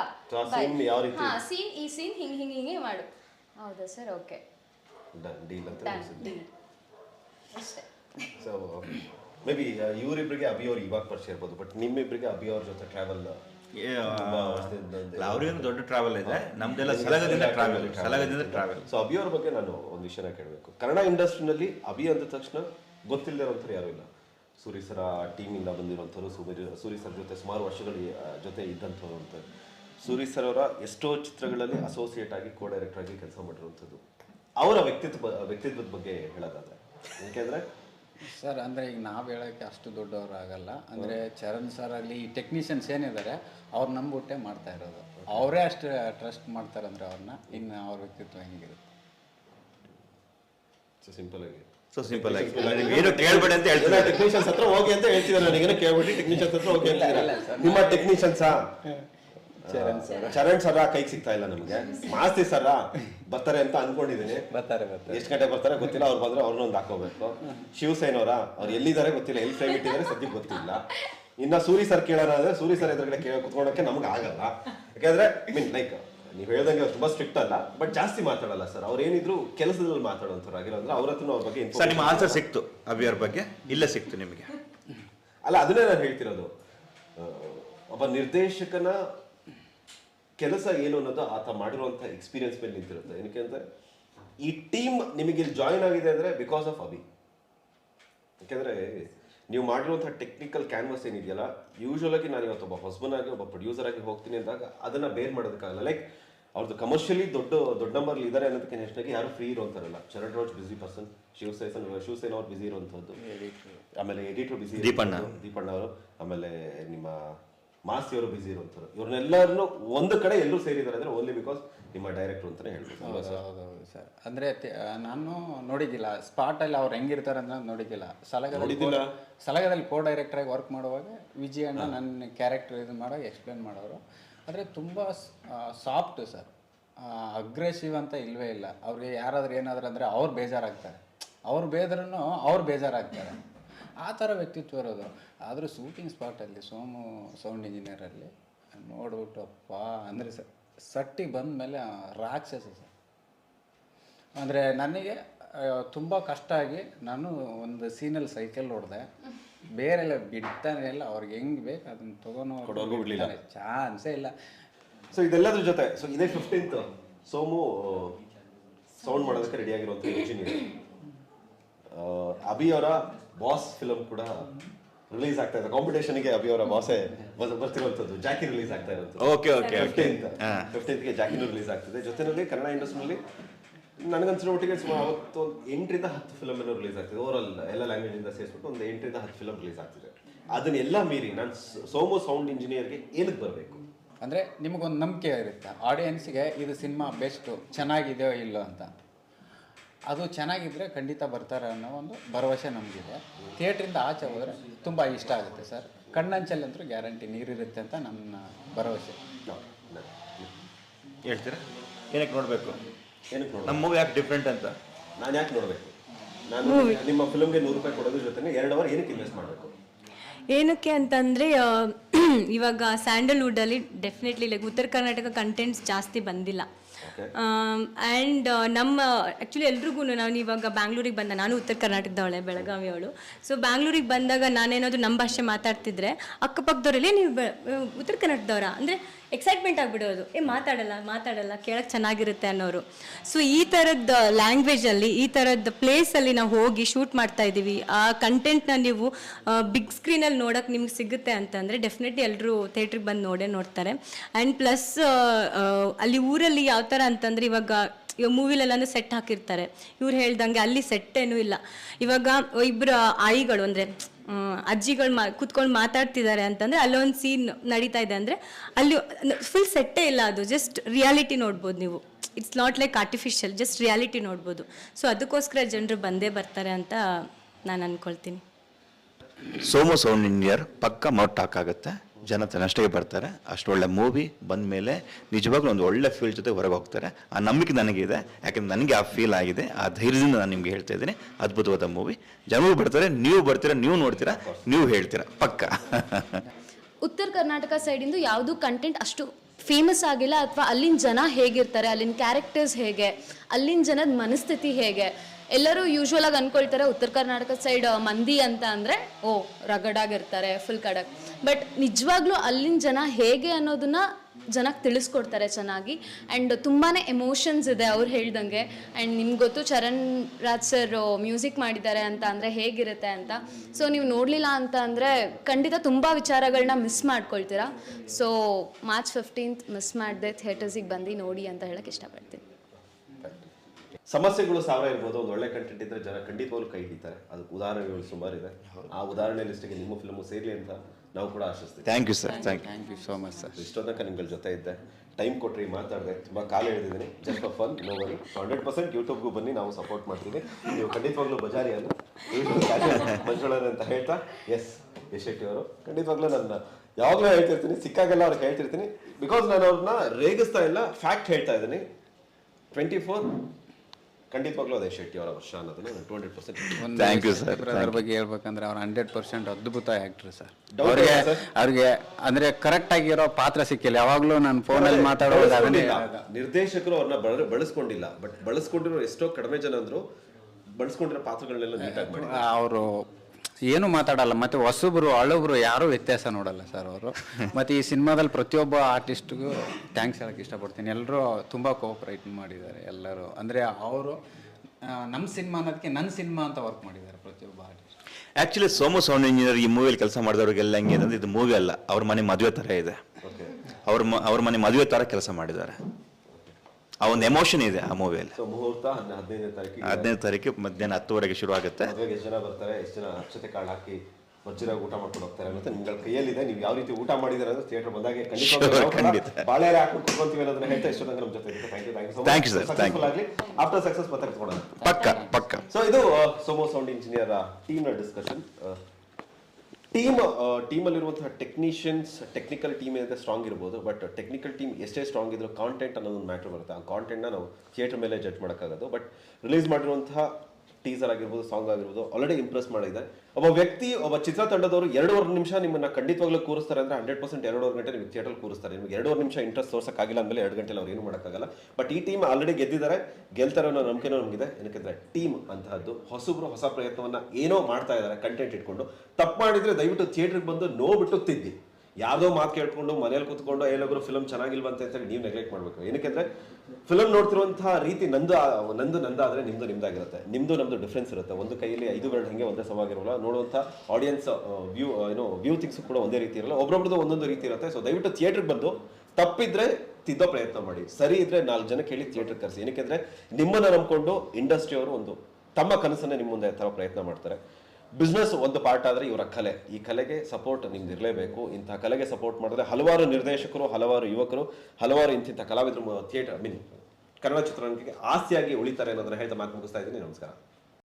Scene ಯಾವ ರೀತಿ? ಹಾಂ ಸೀನ್ ಈ ಸೀನ್ ಹಿಂಗೆ ಹಿಂಗ್ ಹಿಂಗೆ ಮಾಡು. ಹೌದಾ ಸರ್ ಓಕೆ ಡೀಲ್ ಅಂತ ಅಷ್ಟೇ. ಸೊ ಮೇ ಬಿ ಇವರಿಬ್ಬರಿಗೆ ಅಭಿ ಅವ್ರು ಇವಾಗ ಪರಿಚಯ ಇರ್ಬೋದು ಬಟ್ ನಿಮ್ಮಿಬ್ಬರಿಗೆ ಅಭಿ ಅವ್ರ ಜೊತೆ ಟ್ರಾವೆಲ್ ಅವ್ರೇನು ದೊಡ್ಡ ಟ್ರಾವೆಲ್ ಇದೆ. ನಮ್ದೆಲ್ಲ ಸಲಗದಿಂದ ಟ್ರಾವೆಲ್ ಸಲಗದಿಂದ ಟ್ರಾವೆಲ್ ಸೊ ಅಭಿ ಅವ್ರ ಬಗ್ಗೆ ನಾನು ಒಂದು ವಿಷಯನ ಕೇಳಬೇಕು. ಕನ್ನಡ ಇಂಡಸ್ಟ್ರಿನಲ್ಲಿ ಅಭಿ ಅಂದ ತಕ್ಷಣ ಗೊತ್ತಿಲ್ಲದೆ ಯಾರು ಇಲ್ಲ. ಸೂರಿ ಸರ ಟೀಮಿಂದ ಬಂದಿರುವಂಥವ್ರು ಸೂರಿ ಸೂರಿ ಸರ್ ಜೊತೆ ಸುಮಾರು ವರ್ಷಗಳ ಜೊತೆ ಇದ್ದಂಥವ್ರು ಅಂತ. ಸೂರಿ ಸರ್ ಅವರ ಎಷ್ಟೋ ಚಿತ್ರಗಳಲ್ಲಿ ಅಸೋಸಿಯೇಟ್ ಆಗಿ ಕೋ ಡೈರೆಕ್ಟರ್ ಆಗಿ ಕೆಲಸ ಮಾಡಿರುವಂಥದ್ದು. ಅವರ ವ್ಯಕ್ತಿತ್ವ ವ್ಯಕ್ತಿತ್ವದ ಬಗ್ಗೆ ಹೇಳೋದಾದ್ರೆ. ಯಾಕೆಂದ್ರೆ? ಸರ್ ಅಂದರೆ ಈಗ ನಾವು ಹೇಳೋಕ್ಕೆ ಅಷ್ಟು ದೊಡ್ಡವರಾಗಲ್ಲ. ಅಂದರೆ ಚರಣ್ ಸರ್ ಆಗಲಿ ಈ ಟೆಕ್ನಿಷಿಯನ್ಸ್ ಏನಿದ್ದಾರೆ ಅವ್ರು ನಂಬಿಟ್ಟೆ ಮಾಡ್ತಾ ಇರೋದು. ಅವರೇ ಅಷ್ಟು ಟ್ರಸ್ಟ್ ಮಾಡ್ತಾರಂದ್ರೆ ಅವ್ರನ್ನ ಇನ್ನು ಅವ್ರ ವ್ಯಕ್ತಿತ್ವ ಹೆಂಗಿರುತ್ತೆ? ಸಿಂಪಲ್ ಆಗಿ. ಸೊ ಸಿಂಪಲ್ ಆಗಿ ಏನು ಕೇಳ್ಬೇಡಿ ಅಂತ ಹೇಳ್ತೀರಾ? ಟೆಕ್ನಿಷಿಯನ್ಸ್ ಹತ್ರ ಹೋಗಿ ಅಂತ ಹೇಳ್ತಿದ್ದಾರೆ. ನನಗೇನು ಕೇಳ್ಬಿಟ್ಟು ಟೆಕ್ನಿಷಿಯನ್ಸ್ ಹತ್ರ ಹೋಗಿ ಅಂತಿದ್ದಾರೆ ನಿಮ್ಮ ಟೆಕ್ನಿಷಿಯನ್ಸಾ ಚರಣ್ ಸರ. ಕೈಗೆ ಸಿಗ್ತಾ ಇಲ್ಲ ನಮಗೆ. ಮಾಸ್ತಿ ಸರ ಬರ್ತಾರೆ ಅಂತ ಅನ್ಕೊಂಡಿದ್ದೀನಿ ಬರ್ತಾರೆ ಬರ್ತಾರೆ. ಎಷ್ಟು ಗಂಟೆ ಬರ್ತಾರೆ ಗೊತ್ತಿಲ್ಲ ಅವ್ರು ಬಂದ್ರೆ ಅವ್ರನ್ನೊಂದು ಹಾಕೋಬೇಕು ಶಿವಸೇನವರ ಅವ್ರು ಎಲ್ಲಿದ್ದಾರೆ ಗೊತ್ತಿಲ್ಲ ಎಲ್ಲಿ ಫ್ರೈಮ್ ಇಟ್ಟಿದ್ದಾರೆ ಸದ್ಯಕ್ಕೆ ಗೊತ್ತಿಲ್ಲ. ಇನ್ನ ಸೂರಿ ಸರ್ ಕೇಳೋಣ ಅಂದ್ರೆ ಸೂರಿ ಸರ್ ಎದುರುಗಡೆ ಕೇಳ ಕುತ್ಕೊಳ್ಳೋಕೆ ನಮ್ಗೆ ಆಗಲ್ಲ. ಯಾಕಂದ್ರೆ ಮೀನ್ ಲೈಕ್ ನೀವು ಹೇಳ್ದಂಗೆ ಅವ್ರು ತುಂಬಾ ಸ್ಟ್ರಿಕ್ಟ್ ಅಲ್ಲ. ಬಟ್ ಜಾಸ್ತಿ ಮಾತಾಡಲ್ಲ ಸರ್ ಅವ್ರು ಏನಿದ್ರು ಕೆಲಸದಲ್ಲಿ ಮಾತಾಡೋಂಥವ್ರು ಆಗಿರೋ ಅಂದ್ರೆ ಅವ್ರ ಹತ್ರ ಅವ್ರ ಬಗ್ಗೆ ಸರ್ ನಿಮ್ಮ ಆನ್ಸರ್ ಸಿಕ್ತು ಅವ್ರ ಬಗ್ಗೆ? ಇಲ್ಲೇ ಸಿಕ್ತು ನಿಮಗೆ? ಅಲ್ಲ ಅದನ್ನೇ ನಾನು ಹೇಳ್ತಿರೋದು. ಒಬ್ಬ ನಿರ್ದೇಶಕನ ಕೆಲಸ ಏನು ಅನ್ನೋದು ಆತ ಮಾಡಿರುವಂಥ ಎಕ್ಸ್ಪೀರಿಯನ್ಸ್ ಮೇಲೆ ನಿಂತಿರುತ್ತೆ. ಏನಕ್ಕೆ ಅಂದ್ರೆ ಈ ಟೀಮ್ ನಿಮಗೆ ಇಲ್ಲಿ ಜಾಯಿನ್ ಆಗಿದೆ ಅಂದ್ರೆ ಬಿಕಾಸ್ ಆಫ್ ಅಭಿ. ಯಾಕೆಂದರೆ ನೀವು ಮಾಡಿರುವಂಥ ಟೆಕ್ನಿಕಲ್ ಕ್ಯಾನ್ವಸ್ ಏನಿದೆಯಲ್ಲ ಯೂಶ್ವಲ್ ಆಗಿ ನಾನು ಇವತ್ತು ಒಬ್ಬ ಆಗಿ ಒಬ್ಬ ಪ್ರೊಡ್ಯೂಸರ್ ಆಗಿ ಹೋಗ್ತೀನಿ ಅಂದಾಗ ಅದನ್ನ ಬೇರ್ ಮಾಡೋದಕ್ಕಾಗಲ್ಲ. ಲೈಕ್ ಅವ್ರದ್ದು ಕಮರ್ಷಿಯಲಿ ದೊಡ್ಡ ದೊಡ್ಡ ನಂಬರ್ ಇದ್ದಾರೆ ಅನ್ನೋದಕ್ಕೆ ಹೆಚ್ಚಾಗಿ ಯಾರು ಫ್ರೀ ಇರುವಂತಾರಲ್ಲ ಶರಣ್ ರೋಜ್ ಬಿಸಿ ಪರ್ಸನ್ ಶಿವಸೇನ್ ಶಿವಸೇನ ಅವ್ರು ಬಿಸಿ ಇರುವಂಥದ್ದು ಆಮೇಲೆ ಎಡಿಟರ್ ಬಿಸಿ ದೀಪಣ್ಣ. ದೀಪಣ್ಣ ಅವರು. ಆಮೇಲೆ ನಿಮ್ಮ ಮಾಸ್ತಿ ಅವರು ಬಿಸಿ ಇರುವಂಥವ್ರು ಇವ್ರನ್ನೆಲ್ಲರನ್ನು ಒಂದು ಕಡೆ ಎಲ್ಲರೂ ಸೇರಿದ್ದಾರೆ ಅಂದ್ರೆ ಓನ್ಲಿ ಬಿಕಾಸ್ ನಿಮ್ಮ ಡೈರೆಕ್ಟರ್ ಅಂತಲೇ ಹೇಳ್ಬೋದು. ಸರ್. ಅಂದ್ರೆ ಸರ್ ಅಂದರೆ ನಾನು ನೋಡಿದ್ದಿಲ್ಲ. ಸ್ಪಾಟಲ್ಲಿ ಅವ್ರು ಹೆಂಗಿರ್ತಾರೆ ಅಂತ ನೋಡಿದ್ದಿಲ್ಲ. ಸಲಗದಲ್ಲಿ ನೋಡಿದ್ದಿಲ್ಲ? ಸಲಗದಲ್ಲಿ ಕೋ ಡೈರೆಕ್ಟ್ರಾಗಿ ವರ್ಕ್ ಮಾಡುವಾಗ ವಿಜಯ್ ಅಣ್ಣ ನನ್ನ ಕ್ಯಾರೆಕ್ಟರ್ ಇದು ಮಾಡೋ ಎಕ್ಸ್ಪ್ಲೇನ್ ಮಾಡೋರು. ಆದರೆ ತುಂಬ ಸಾಫ್ಟ್ ಸರ್ ಅಗ್ರೆಸಿವ್ ಅಂತ ಇಲ್ಲವೇ ಇಲ್ಲ. ಅವ್ರಿಗೆ ಯಾರಾದ್ರೂ ಏನಾದ್ರು ಅಂದರೆ ಅವ್ರು ಬೇಜಾರಾಗ್ತಾರೆ. ಅವ್ರು ಬೇದ್ರೂ ಅವ್ರು ಬೇಜಾರಾಗ್ತಾರೆ. ಆ ಥರ ವ್ಯಕ್ತಿತ್ವ ಇರೋದು. ಆದರೂ ಶೂಟಿಂಗ್ ಸ್ಪಾಟಲ್ಲಿ ಸೋಮು ಸೌಂಡ್ ಇಂಜಿನಿಯರಲ್ಲಿ ನೋಡ್ಬಿಟ್ಟಪ್ಪ ಅಂದರೆ ಸರ್ ಸಟ್ಟಿಗೆ ಬಂದ ಮೇಲೆ ರಾಕ್ಷಸ ಸರ್ ಅಂದರೆ ನನಗೆ ತುಂಬ ಕಷ್ಟ ಆಗಿ ನಾನು ಒಂದು ಸೀನಲ್ಲಿ ಸೈಕಲ್ ಹೊಡೆದೆ. ಬೇರೆಲ್ಲ ಬಿಡ್ತಾನೆ ಇಲ್ಲ ಅವ್ರಿಗೆ ಹೆಂಗ್ ಬೇಕು ಅದನ್ನ ಕೊಡೋರ್ಗೂ ತೊಗೊಂಡು ಬಿಡ್ಲಿಲ್ಲ. ಚಾನ್ಸೇ ಇಲ್ಲ. ಸೊ ಇದೆಲ್ಲದ್ರ ಜೊತೆ ಸೊ ಇದೇ ಫಿಫ್ಟೀನ್ತ್ ಸೋಮು ಸೌಂಡ್ ಮಾಡೋದಕ್ಕೆ ರೆಡಿ ಆಗಿರುವಂಥ ಇಂಜಿನಿಯರ್ ಅಭಿ ಅವರ ಬಾಸ್ ಫಿಲಮ್ ಕೂಡ ರಿಲೀಸ್ ಆಗ್ತಾ ಇದೆ. ಕಾಂಪಿಟೇಷನ್ಗೆ ಅಭಿ ಅವರ ಬಾಸೇ ಬರ್ತಿರುವಂಥದ್ದು. ಜಾಕಿ ರಿಲೀಸ್ ಆಗ್ತಾ ಇರೋದು ಓಕೆ ಓಕೆ ಓಕೆ ಫಿಫ್ಟೀನ್ತ್ ಫಿಫ್ಟೀನ್ತ್ಗೆ ಜಾಕಿನೂ ರಿಲೀಸ್ ಆಗ್ತಿದೆ. ಜೊತೆನಲ್ಲಿ ಕನ್ನಡ ಇಂಡಸ್ಟ್ರಿನಲ್ಲಿ ನನಗನ್ಸಿರೋ ಒಟ್ಟಿಗೆ ಸುಮಾರು ಅವತ್ತು ಒಂದು ಎಂಟರಿಂದ ಹತ್ತು ಫಿಲಮ್ ಏನೋ ರಿಲೀಸ್ ಆಗ್ತಿದೆ. ಓವರಾಲ್ ಎಲ್ಲ ಲ್ಯಾಂಗ್ವೇಜ್ ಇಂದ ಸೇರಿಸ್ಬಿಟ್ಟು ಒಂದು ಎಂಟರಿಂದ ಹತ್ತು ಫಿಲಮ್ ರಿಲೀಸ್ ಆಗ್ತಿದೆ. ಅದನ್ನೆಲ್ಲ ಮೀರಿ ನಾನು ಸೋಮು ಸೌಂಡ್ ಇಂಜಿನಿಯರ್ಗೆ ಏನಕ್ಕೆ ಬರಬೇಕು? ಅಂದರೆ ನಿಮಗೊಂದು ನಂಬಿಕೆ ಇರುತ್ತೆ. ಆಡಿಯನ್ಸ್ಗೆ ಇದು ಸಿನಿಮಾ ಬೆಸ್ಟು ಚೆನ್ನಾಗಿದೆಯೋ ಇಲ್ಲೋ ಅಂತ. ಅದು ಚೆನ್ನಾಗಿದ್ದರೆ ಖಂಡಿತ ಬರ್ತಾರೆ ಅನ್ನೋ ಒಂದು ಭರವಸೆ ನಮಗಿದೆ. ಥಿಯೇಟ್ರಿಂದ ಆಚೆ ಹೋದರೆ ತುಂಬ ಇಷ್ಟ ಆಗುತ್ತೆ ಸರ್. ಕಣ್ಣಂಚಲ್ಲಂತೂ ಗ್ಯಾರಂಟಿ ನೀರಿರುತ್ತೆ ಅಂತ ನನ್ನ ಭರವಸೆ. ಹೇಳ್ತೀರಾ? ಏನಕ್ಕೆ ನೋಡಬೇಕು? ಏನಕ್ಕೆ ನೋಡಿ ನಮ್ಮ ಮೂವಿ ಯಾಕೆ ಡಿಫ್ರೆಂಟ್ ಅಂತ? ನಾನು ಯಾಕೆ ನೋಡಬೇಕು? ನಾನು ನಿಮ್ಮ ಫಿಲ್ಮ್ಗೆ ನೂರು ರೂಪಾಯಿ ಕೊಡೋದ್ರ ಜೊತೆಗೆ ಎರಡು ಅವರ್ ಏನಕ್ಕೆ ಇನ್ವೆಸ್ಟ್ ಮಾಡಬೇಕು? ಏನಕ್ಕೆ ಅಂತಂದರೆ <clears throat> ಇವಾಗ ಸ್ಯಾಂಡಲ್ವುಡಲ್ಲಿ ಡೆಫಿನೆಟ್ಲಿ ಲೈಕ್ ಉತ್ತರ ಕರ್ನಾಟಕ ಕಂಟೆಂಟ್ಸ್ ಜಾಸ್ತಿ ಬಂದಿಲ್ಲ. ಆ್ಯಂಡ್ ನಮ್ಮ ಆ್ಯಕ್ಚುಲಿ ಎಲ್ರಿಗೂ ನಾನು ಇವಾಗ ಬ್ಯಾಂಗ್ಳೂರಿಗೆ ಬಂದ ನಾನು ಉತ್ತರ ಕರ್ನಾಟಕದವಳೆ ಬೆಳಗಾವಿಯವಳು ಸೊ ಬ್ಯಾಂಗ್ಳೂರಿಗೆ ಬಂದಾಗ ನಾನೇನಾದರೂ ನಮ್ಮ ಭಾಷೆ ಮಾತಾಡ್ತಿದ್ರೆ ಅಕ್ಕಪಕ್ಕದವರಲ್ಲಿ ನೀವು ಬೆ ಉತ್ತರ ಕರ್ನಾಟಕದವರ? ಅಂದರೆ ಎಕ್ಸೈಟ್ಮೆಂಟ್ ಆಗಿಬಿಡೋದು ಏ, ಮಾತಾಡಲ್ಲ ಮಾತಾಡಲ್ಲ ಕೇಳಕ್ಕೆ ಚೆನ್ನಾಗಿರುತ್ತೆ ಅನ್ನೋರು. ಸೊ ಈ ಥರದ ಲ್ಯಾಂಗ್ವೇಜಲ್ಲಿ ಈ ಥರದ ಪ್ಲೇಸಲ್ಲಿ ನಾವು ಹೋಗಿ ಶೂಟ್ ಮಾಡ್ತಾ ಇದ್ದೀವಿ. ಆ ಕಂಟೆಂಟ್ನ ನೀವು ಬಿಗ್ ಸ್ಕ್ರೀನಲ್ಲಿ ನೋಡೋಕೆ ನಿಮ್ಗೆ ಸಿಗುತ್ತೆ ಅಂತಂದರೆ ಡೆಫಿನೆಟ್ಲಿ ಎಲ್ಲರೂ ಥಿಯೇಟ್ರಿಗೆ ಬಂದು ನೋಡೇ ನೋಡ್ತಾರೆ. ಆ್ಯಂಡ್ ಪ್ಲಸ್ ಅಲ್ಲಿ ಊರಲ್ಲಿ ಯಾವ ಥರ ಅಂತಂದರೆ ಇವಾಗ ಇವಾಗ ಮೂವಿಲೆಲ್ಲಾನು ಸೆಟ್ ಹಾಕಿರ್ತಾರೆ. ಇವ್ರು ಹೇಳ್ದಂಗೆ ಅಲ್ಲಿ ಸೆಟ್ ಇಲ್ಲ. ಇವಾಗ ಇಬ್ಬರು ಆಯಿಗಳು ಅಂದರೆ ಅಜ್ಜಿಗಳು ಮಾ, ಕುತ್ಕೊಂಡು ಮಾತಾಡ್ತಿದ್ದಾರೆ ಅಂತಂದರೆ ಅಲ್ಲೊಂದು ಸೀನ್ ನಡೀತಾ ಇದೆ ಅಂದರೆ ಅಲ್ಲಿ ಫುಲ್ ಸೆಟ್ಟೇ ಇಲ್ಲ ಅದು ಜಸ್ಟ್ ರಿಯಾಲಿಟಿ ನೋಡ್ಬೋದು ನೀವು. It's not like artificial just reality ನೋಡ್ಬೋದು. ಸೊ ಅದಕ್ಕೋಸ್ಕರ ಜನರು ಬಂದೇ ಬರ್ತಾರೆ ಅಂತ ನಾನು ಅಂದ್ಕೊಳ್ತೀನಿ ಸೋಮು ಸೌಂಡ್ ಇಂಡಿಯರ್ ಪಕ್ಕ ಮೌಟ್ ಆಗುತ್ತೆ ಜನ ತನ್ನಷ್ಟೇ ಬರ್ತಾರೆ. ಅಷ್ಟು ಒಳ್ಳೆ ಮೂವಿ ಬಂದ ಮೇಲೆ ನಿಜವಾಗ್ಲೂ ಒಂದು ಒಳ್ಳೆ ಫೀಲ್ ಜೊತೆ ಹೊರಗೆ ಹೋಗ್ತಾರೆ. ಆ ನಂಬಿಕೆ ನನಗಿದೆ. ಯಾಕಂದ್ರೆ ನನಗೆ ಆ ಫೀಲ್ ಆಗಿದೆ. ಆ ಧೈರ್ಯದಿಂದ ನಾನು ನಿಮ್ಗೆ ಹೇಳ್ತಾ ಇದ್ದೀನಿ. ಅದ್ಭುತವಾದ ಮೂವಿ. ಜನರು ಬರ್ತಾರೆ. ನೀವು ಬರ್ತೀರಾ, ನೀವು ನೋಡ್ತೀರಾ, ನೀವು ಹೇಳ್ತೀರಾ. ಪಕ್ಕ. ಉತ್ತರ ಕರ್ನಾಟಕ ಸೈಡಿಂದು ಯಾವುದು ಕಂಟೆಂಟ್ ಅಷ್ಟು ಫೇಮಸ್ ಆಗಿಲ್ಲ, ಅಥವಾ ಅಲ್ಲಿನ ಜನ ಹೇಗಿರ್ತಾರೆ, ಅಲ್ಲಿನ ಕ್ಯಾರೆಕ್ಟರ್ಸ್ ಹೇಗೆ, ಅಲ್ಲಿನ ಜನದ ಮನಸ್ಥಿತಿ ಹೇಗೆ ಎಲ್ಲರೂ ಯೂಶುವಲ್ ಆಗಿ ಅನ್ಕೊಳ್ತಾರೆ ಉತ್ತರ ಕರ್ನಾಟಕ ಸೈಡ್ ಮಂದಿ ಅಂತ ಅಂದರೆ, ಓ, ರಗಡಾಗಿರ್ತಾರೆ ಫುಲ್ ಕಡಕ್ ಬಟ್ ನಿಜವಾಗ್ಲೂ ಅಲ್ಲಿನ ಜನ ಹೇಗೆ ಅನ್ನೋದನ್ನ ಜನಕ್ಕೆ ತಿಳಿಸ್ಕೊಡ್ತಾರೆ ಚೆನ್ನಾಗಿ. ಆ್ಯಂಡ್ ತುಂಬಾ ಎಮೋಷನ್ಸ್ ಇದೆ ಅವ್ರು ಹೇಳ್ದಂಗೆ. ಆ್ಯಂಡ್ ನಿಮ್ಗೆ ಗೊತ್ತು ಚರಣ್ ರಾಜ್ ಸರ್ ಮ್ಯೂಸಿಕ್ ಮಾಡಿದ್ದಾರೆ ಅಂತ ಅಂದರೆ ಹೇಗಿರುತ್ತೆ ಅಂತ. ಸೊ ನೀವು ನೋಡಲಿಲ್ಲ ಅಂತ ಅಂದರೆ ಖಂಡಿತ ತುಂಬ ವಿಚಾರಗಳನ್ನ ಮಿಸ್ ಮಾಡ್ಕೊಳ್ತೀರಾ. ಸೊ ಮಾರ್ಚ್ ಫಿಫ್ಟೀನ್ತ್ ಮಿಸ್ ಮಾಡಿದೆ ಥಿಯೇಟರ್ಸಿಗೆ ಬಂದು ನೋಡಿ ಅಂತ ಹೇಳಕ್ಕೆ ಇಷ್ಟಪಡ್ತೀನಿ. ಸಮಸ್ಯೆಗಳು ಸಾವಿರ ಇರ್ಬೋದು ಒಂದು ಒಳ್ಳೆ ಕಂಟೆಂಟ್ ಇದ್ರೆ ಜನ ಖಂಡಿತವಾಗ್ಲೂ ಕೈ ಹಿಡಿತಾರೆ. ಅದು ಉದಾಹರಣೆಗಳು ಸುಮಾರು ಇದೆ ಆ ಉದಾಹರಣೆ ಲಿಸ್ಟಿಗೆ ನಿಮ್ಮ ಫಿಲ್ಮು ಸೇರ್ಲಿ ಅಂತ ನಾವು ಕೂಡ ಆಶಿಸ್ತೀವಿ. Thank you sir thank you thank you so much sir ಇಷ್ಟೊಂದಕ್ಕ ನಿಮ್ಗಳ ಜೊತೆ ಇದ್ದೆ. ಟೈಮ್ ಕೊಟ್ರಿ ಮಾತಾಡಿದೆ. ತುಂಬ ಕಾಲು ಹೇಳಿದ್ದೀನಿ. Just for fun no worry hundred percent ಯೂಟ್ಯೂಬ್ಗೂ ಬನ್ನಿ ನಾವು ಸಪೋರ್ಟ್ ಮಾಡ್ತೀವಿ. ನೀವು ಖಂಡಿತವಾಗ್ಲೂ ಬಜಾರಿ ಅಲ್ಲ. ಮಂಜುಳನ್ ಅಂತ ಹೇಳ್ತಾ. ಎಸ್ ಯಶ್ ಶೆಟ್ಟಿ ಅವರು. ಖಂಡಿತವಾಗ್ಲೂ ನನ್ನ ಯಾವಾಗಲೂ ಹೇಳ್ತಿರ್ತೀನಿ. ಸಿಕ್ಕಾಗೆಲ್ಲ ಅವ್ರಿಗೆ ಹೇಳ್ತಿರ್ತೀನಿ. ಬಿಕಾಸ್ ನಾನು ಅವ್ರನ್ನ ರೇಗಿಸ್ತಾ ಇಲ್ಲ ಫ್ಯಾಕ್ಟ್ ಹೇಳ್ತಾ ಇದ್ದೀನಿ. ಟ್ವೆಂಟಿ ಫೋರ್ ಖಂಡಿತವಾಗ್ಲೂ ಅದೇ ಶೆಟ್ಟಿ ಅವರ ವರ್ಷ ಅನ್ನೋದನ್ನ ಟು ಹಂಡ್ರೆಡ್ ಪರ್ಸೆಂಟ್ ಒಂದು ಯು ಸರ್ sir. ಅದ್ರ ಬಗ್ಗೆ ಹೇಳ್ಬೇಕಂದ್ರೆ ಅವ್ರ ಹಂಡ್ರೆಡ್ ಪರ್ಸೆಂಟ್ ಅದ್ಭುತ ಆಕ್ಟ್ರಿ ಸರ್ ಅವ್ರಿಗೆ ಅವ್ರಿಗೆ ಅಂದ್ರೆ ಕರೆಕ್ಟ್ ಆಗಿರೋ ಪಾತ್ರ ಸಿಕ್ಕಿಲ್ಲ. ಯಾವಾಗಲೂ ನಾನು ಫೋನಲ್ಲಿ ಮಾತಾಡೋದು ಅದನ್ನೇ. ನಿರ್ದೇಶಕರು ಅವ್ರನ್ನ ಬಳ- ಬಳಸ್ಕೊಂಡಿಲ್ಲ. ಬಟ್ ಬಳಸ್ಕೊಂಡಿರೋ ಎಷ್ಟೋ ಕಡಿಮೆ ಜನ ಅಂದ್ರು ಬಳಸ್ಕೊಂಡಿರೋ ಪಾತ್ರಗಳನ್ನೆಲ್ಲ ನೀಟಾಗಿ ಮಾಡಿ ಅವರು ಏನು ಮಾತಾಡಲ್ಲ ಮತ್ತೆ ಹೊಸಬ್ರು ಹಳಬ್ರು ಯಾರೂ ವ್ಯತ್ಯಾಸ ನೋಡಲ್ಲ ಸರ್ ಅವರು. ಮತ್ತೆ ಈ ಸಿನಿಮಾದಲ್ಲಿ ಪ್ರತಿಯೊಬ್ಬ ಆರ್ಟಿಸ್ಟ್ಗೂ ಥ್ಯಾಂಕ್ಸ್ ಹೇಳಕ್ಕೆ ಇಷ್ಟಪಡ್ತೀನಿ. ಎಲ್ಲರೂ ತುಂಬ ಕೋಆಪ್ರೇಟ್ ಮಾಡಿದ್ದಾರೆ ಎಲ್ಲರೂ. ಅಂದರೆ ಅವರು ನಮ್ಮ ಸಿನಿಮಾ ಅನ್ನೋದಕ್ಕೆ ನನ್ನ ಸಿನಿಮಾ ಅಂತ ವರ್ಕ್ ಮಾಡಿದ್ದಾರೆ ಪ್ರತಿಯೊಬ್ಬ artist actually Somu sound engineer ಈ ಮೂವಿಯಲ್ಲಿ ಕೆಲಸ ಮಾಡಿದವ್ರಿಗೆಲ್ಲ ಹೆಂಗೆ ಅಂದರೆ ಇದು ಮೂವಿ ಅಲ್ಲ. ಅವ್ರ ಮನೆ ಮದುವೆ ಥರ ಇದೆ. ಅವ್ರ ಮ ಅವ್ರ ಮನೆ ಮದುವೆ ಥರ ಕೆಲಸ ಮಾಡಿದ್ದಾರೆ. ಆ ಒಂದು ಎಮೋಷನ್ ಇದೆ ಆ ಮೂವಿಯಲ್ಲಿ ಮುಹೂರ್ತ ಹದಿನೈದನೇ ತಾರೀಕಿಗೆ ಹದಿನೈದು ತಾರೀಕು ಮಧ್ಯಾಹ್ನ ಹತ್ತುವರೆಗೆ ಶುರು ಆಗುತ್ತೆ. ಮದುವೆಗೆ ಎಷ್ಟು ಜನ ಬರ್ತಾರೆ ಎಷ್ಟು ಜನ ಅಕ್ಷತೆ ಕಾಳು ಹಾಕಿ ಮಜ್ಜಿರಾಗಿ ಊಟ ಮಾಡ್ಕೊಂಡು ಹೋಗ್ತಾರೆ ಅನ್ನೋದು ನಿಮ್ಗಳ ಕೈಯಲ್ಲಿದೆ. ನೀವು ಯಾವ ರೀತಿ ಊಟ ಮಾಡಿದಾರೆ ಅಂದ್ರೆ ಥಿಯೇಟರ್ ಬಂದಾಗೆ ಖಂಡಿತ. ಬಾಳೆ ಹಾಕೊಂಡು ಕುತ್ಕೊಂತೀವಿ ಅನ್ನೋದನ್ನ ಹೇಳ್ತಾ ಇಷ್ಟು ನಮ್ಮ ಜೊತೆ thank you thank you sir. Thank ಆಗಲಿ. ಆಫ್ಟರ್ ಸಕ್ಸಸ್ ಮತ್ತೆ ಪಕ್ಕ ಪಕ್ಕ. ಸೊ ಇದು ಸೋಮೋ ಸೌಂಡ್ ಇಂಜಿನಿಯರ್ನ ಡಿಸ್ಕಷನ್ ಟೀಮ್ ಟೀಮಲ್ಲಿರುವಂತಹ ಟೆಕ್ನಿಷಿಯನ್ಸ್ ಟೆಕ್ನಿಕಲ್ ಟೀಮ್ ಏನಿದೆ ಸ್ಟ್ರಾಂಗ್ ಇರ್ಬೋದು ಬಟ್ ಟೆಕ್ನಿಕಲ್ ಟೀಮ್ ಎಷ್ಟೇ ಸ್ಟ್ರಾಂಗ್ ಇದ್ರೂ ಕಾಂಟೆಂಟ್ ಅನ್ನೋದೊಂದು ಮ್ಯಾಟರ್ ಬರುತ್ತೆ. ಆ ಕಾಂಟೆಂಟ್ನ ನಾವು ಥಿಯೇಟರ್ ಮೇಲೆ ಜಡ್ಜ್ ಮಾಡೋಕ್ಕಾಗೋದು. ಬಟ್ ರಿಲೀಸ್ ಮಾಡಿರುವಂತಹ ಟೀಸರ್ ಆಗಿರ್ಬೋದು ಸಾಂಗ್ ಆಗಿರ್ಬೋದು ಆಲ್ರೆಡಿ ಇಂಪ್ರೆಸ್ ಮಾಡಿದೆ. ಒಬ್ಬ ವ್ಯಕ್ತಿ, ಒಬ್ಬ ಚಿತ್ರತಂಡದವರು ಎರಡೂವರೆ ನಿಮಿಷ ನಿಮ್ಮನ್ನ ಖಂಡಿತವಾಗ್ಲೂ ಕೂರಿಸ್ತಾರೆ ಅಂದ್ರೆ ಹಂಡ್ರೆಡ್ ಪರ್ಸೆಂಟ್ ಎರಡೂವರೆ ಗಂಟೆ ನಿಮಗೆ ಥಿಯೇಟರ್ ಕೂರಿಸ್ತಾರೆ. ನಿಮಗೆ ಎರಡೂವರೆ ನಿಮಿಷ ಇಂಟ್ರೆಸ್ಟ್ ತೋರ್ಸೋಕ್ಕಾಗಿಲ್ಲ ಅಂದಮೇಲೆ ಎರಡು ಗಂಟೆಲಿ ಅವ್ರು ಏನು ಮಾಡೋಕ್ಕಾಗಲ್ಲ. ಬಟ್ ಈ ಟೀಮ್ ಆಲ್ರೆಡಿ ಗೆದ್ದಿದ್ದಾರೆ, ಗೆಲ್ತಾರೆ ಅನ್ನೋ ನಂಬಿಕೆನೂ ನಮಗಿದೆ. ಏನಕ್ಕೆ ಟೀಮ್ ಅಂತಹದ್ದು ಹೊಸಬ್ರು ಹೊಸ ಪ್ರಯತ್ನವನ್ನ ಏನೋ ಮಾಡ್ತಾ ಇದ್ದಾರೆ ಕಂಟೆಂಟ್ ಇಟ್ಕೊಂಡು. ತಪ್ಪು ಮಾಡಿದ್ರೆ ದಯವಿಟ್ಟು ಥಿಯೇಟ್ರಿಗೆ ಬಂದು ನೋಡ್ಬಿಟ್ಟು ತಿದ್ದಿ ಯಾರ್ದೋ ಮಾತು ಕೇಳ್ಕೊಂಡು ಮನೇಲಿ ಕೂತ್ಕೊಂಡು ಎಲ್ಲೊಬ್ರು ಫಿಲಮ್ ಚೆನ್ನಾಗಿಲ್ವಂತ ಅಂತೇಳಿ ನೀವು ನೆಗ್ಲೆಕ್ಟ್ ಮಾಡಬೇಕು. ಏನಕ್ಕೆಂದ್ರೆ ಫಿಲಮ್ ನೋಡ್ತಿರುವಂತಹ ರೀತಿ ನಂದು ನಂದು ನಂದಾದ್ರೆ ನಿಮ್ದು ನಿಮ್ದಾಗಿರುತ್ತೆ. ನಿಮ್ದು ನಮ್ದು ಡಿಫ್ರೆನ್ಸ್ ಇರುತ್ತೆ. ಒಂದು ಕೈಯಲ್ಲಿ ಐದು ಬೆರಳು ಹಂಗೆ ಒಂದೇ ಸಮಾಗಿರೋಲ್ಲ ನೋಡುವಂಥ ಆಡಿಯನ್ಸ್ ವ್ಯೂ ಏನೋ ವ್ಯೂ ಥಿಂಗ್ಸ್ ಕೂಡ ಒಂದೇ ರೀತಿ ಇರಲ್ಲ. ಒಬ್ಬೊಬ್ರದ್ದು ಒಂದೊಂದು ರೀತಿ ಇರುತ್ತೆ. ಸೊ ದಯವಿಟ್ಟು ಥಿಯೇಟ್ರಿಗೆ ಬಂದು ತಪ್ಪಿದ್ರೆ ತಿದ್ದೋ ಪ್ರಯತ್ನ ಮಾಡಿ. ಸರಿ ಇದ್ರೆ ನಾಲ್ಕು ಜನಕ್ಕೆ ಕೇಳಿ ಥಿಯೇಟರ್ ಕರೆಸಿ. ಏನಕ್ಕೆಂದ್ರೆ ನಿಮ್ಮನ್ನ ನಂಬಿಕೊಂಡು ಇಂಡಸ್ಟ್ರಿಯವರು ಒಂದು ತಮ್ಮ ಕನಸನ್ನ ನಿಮ್ಮ ಮುಂದೆ ತರೋ ಪ್ರಯತ್ನ ಮಾಡ್ತಾರೆ. ಬಿಸ್ನೆಸ್ ಒಂದು ಪಾರ್ಟ್ ಆದರೆ ಇವರ ಕಲೆ. ಈ ಕಲೆಗೆ ಸಪೋರ್ಟ್ ನಿಮ್ದು ಇರಲೇಬೇಕು. ಇಂಥ ಕಲೆಗೆ ಸಪೋರ್ಟ್ ಮಾಡಿದ್ರೆ ಹಲವಾರು ನಿರ್ದೇಶಕರು, ಹಲವಾರು ಯುವಕರು, ಹಲವಾರು ಇಂತಿಂಥ ಕಲಾವಿದರು ಥಿಯೇಟರ್ ಮೀನ್ ಕನ್ನಡ ಚಿತ್ರರಂಗಕ್ಕೆ ಆಸ್ತಿಯಾಗಿ ಉಳಿತಾರೆ ಅನ್ನೋದನ್ನ ಹೇಳ್ತಾ ಮಾತು ಮುಗಿಸ್ತಾ ಇದ್ದೀನಿ. ನಮಸ್ಕಾರ.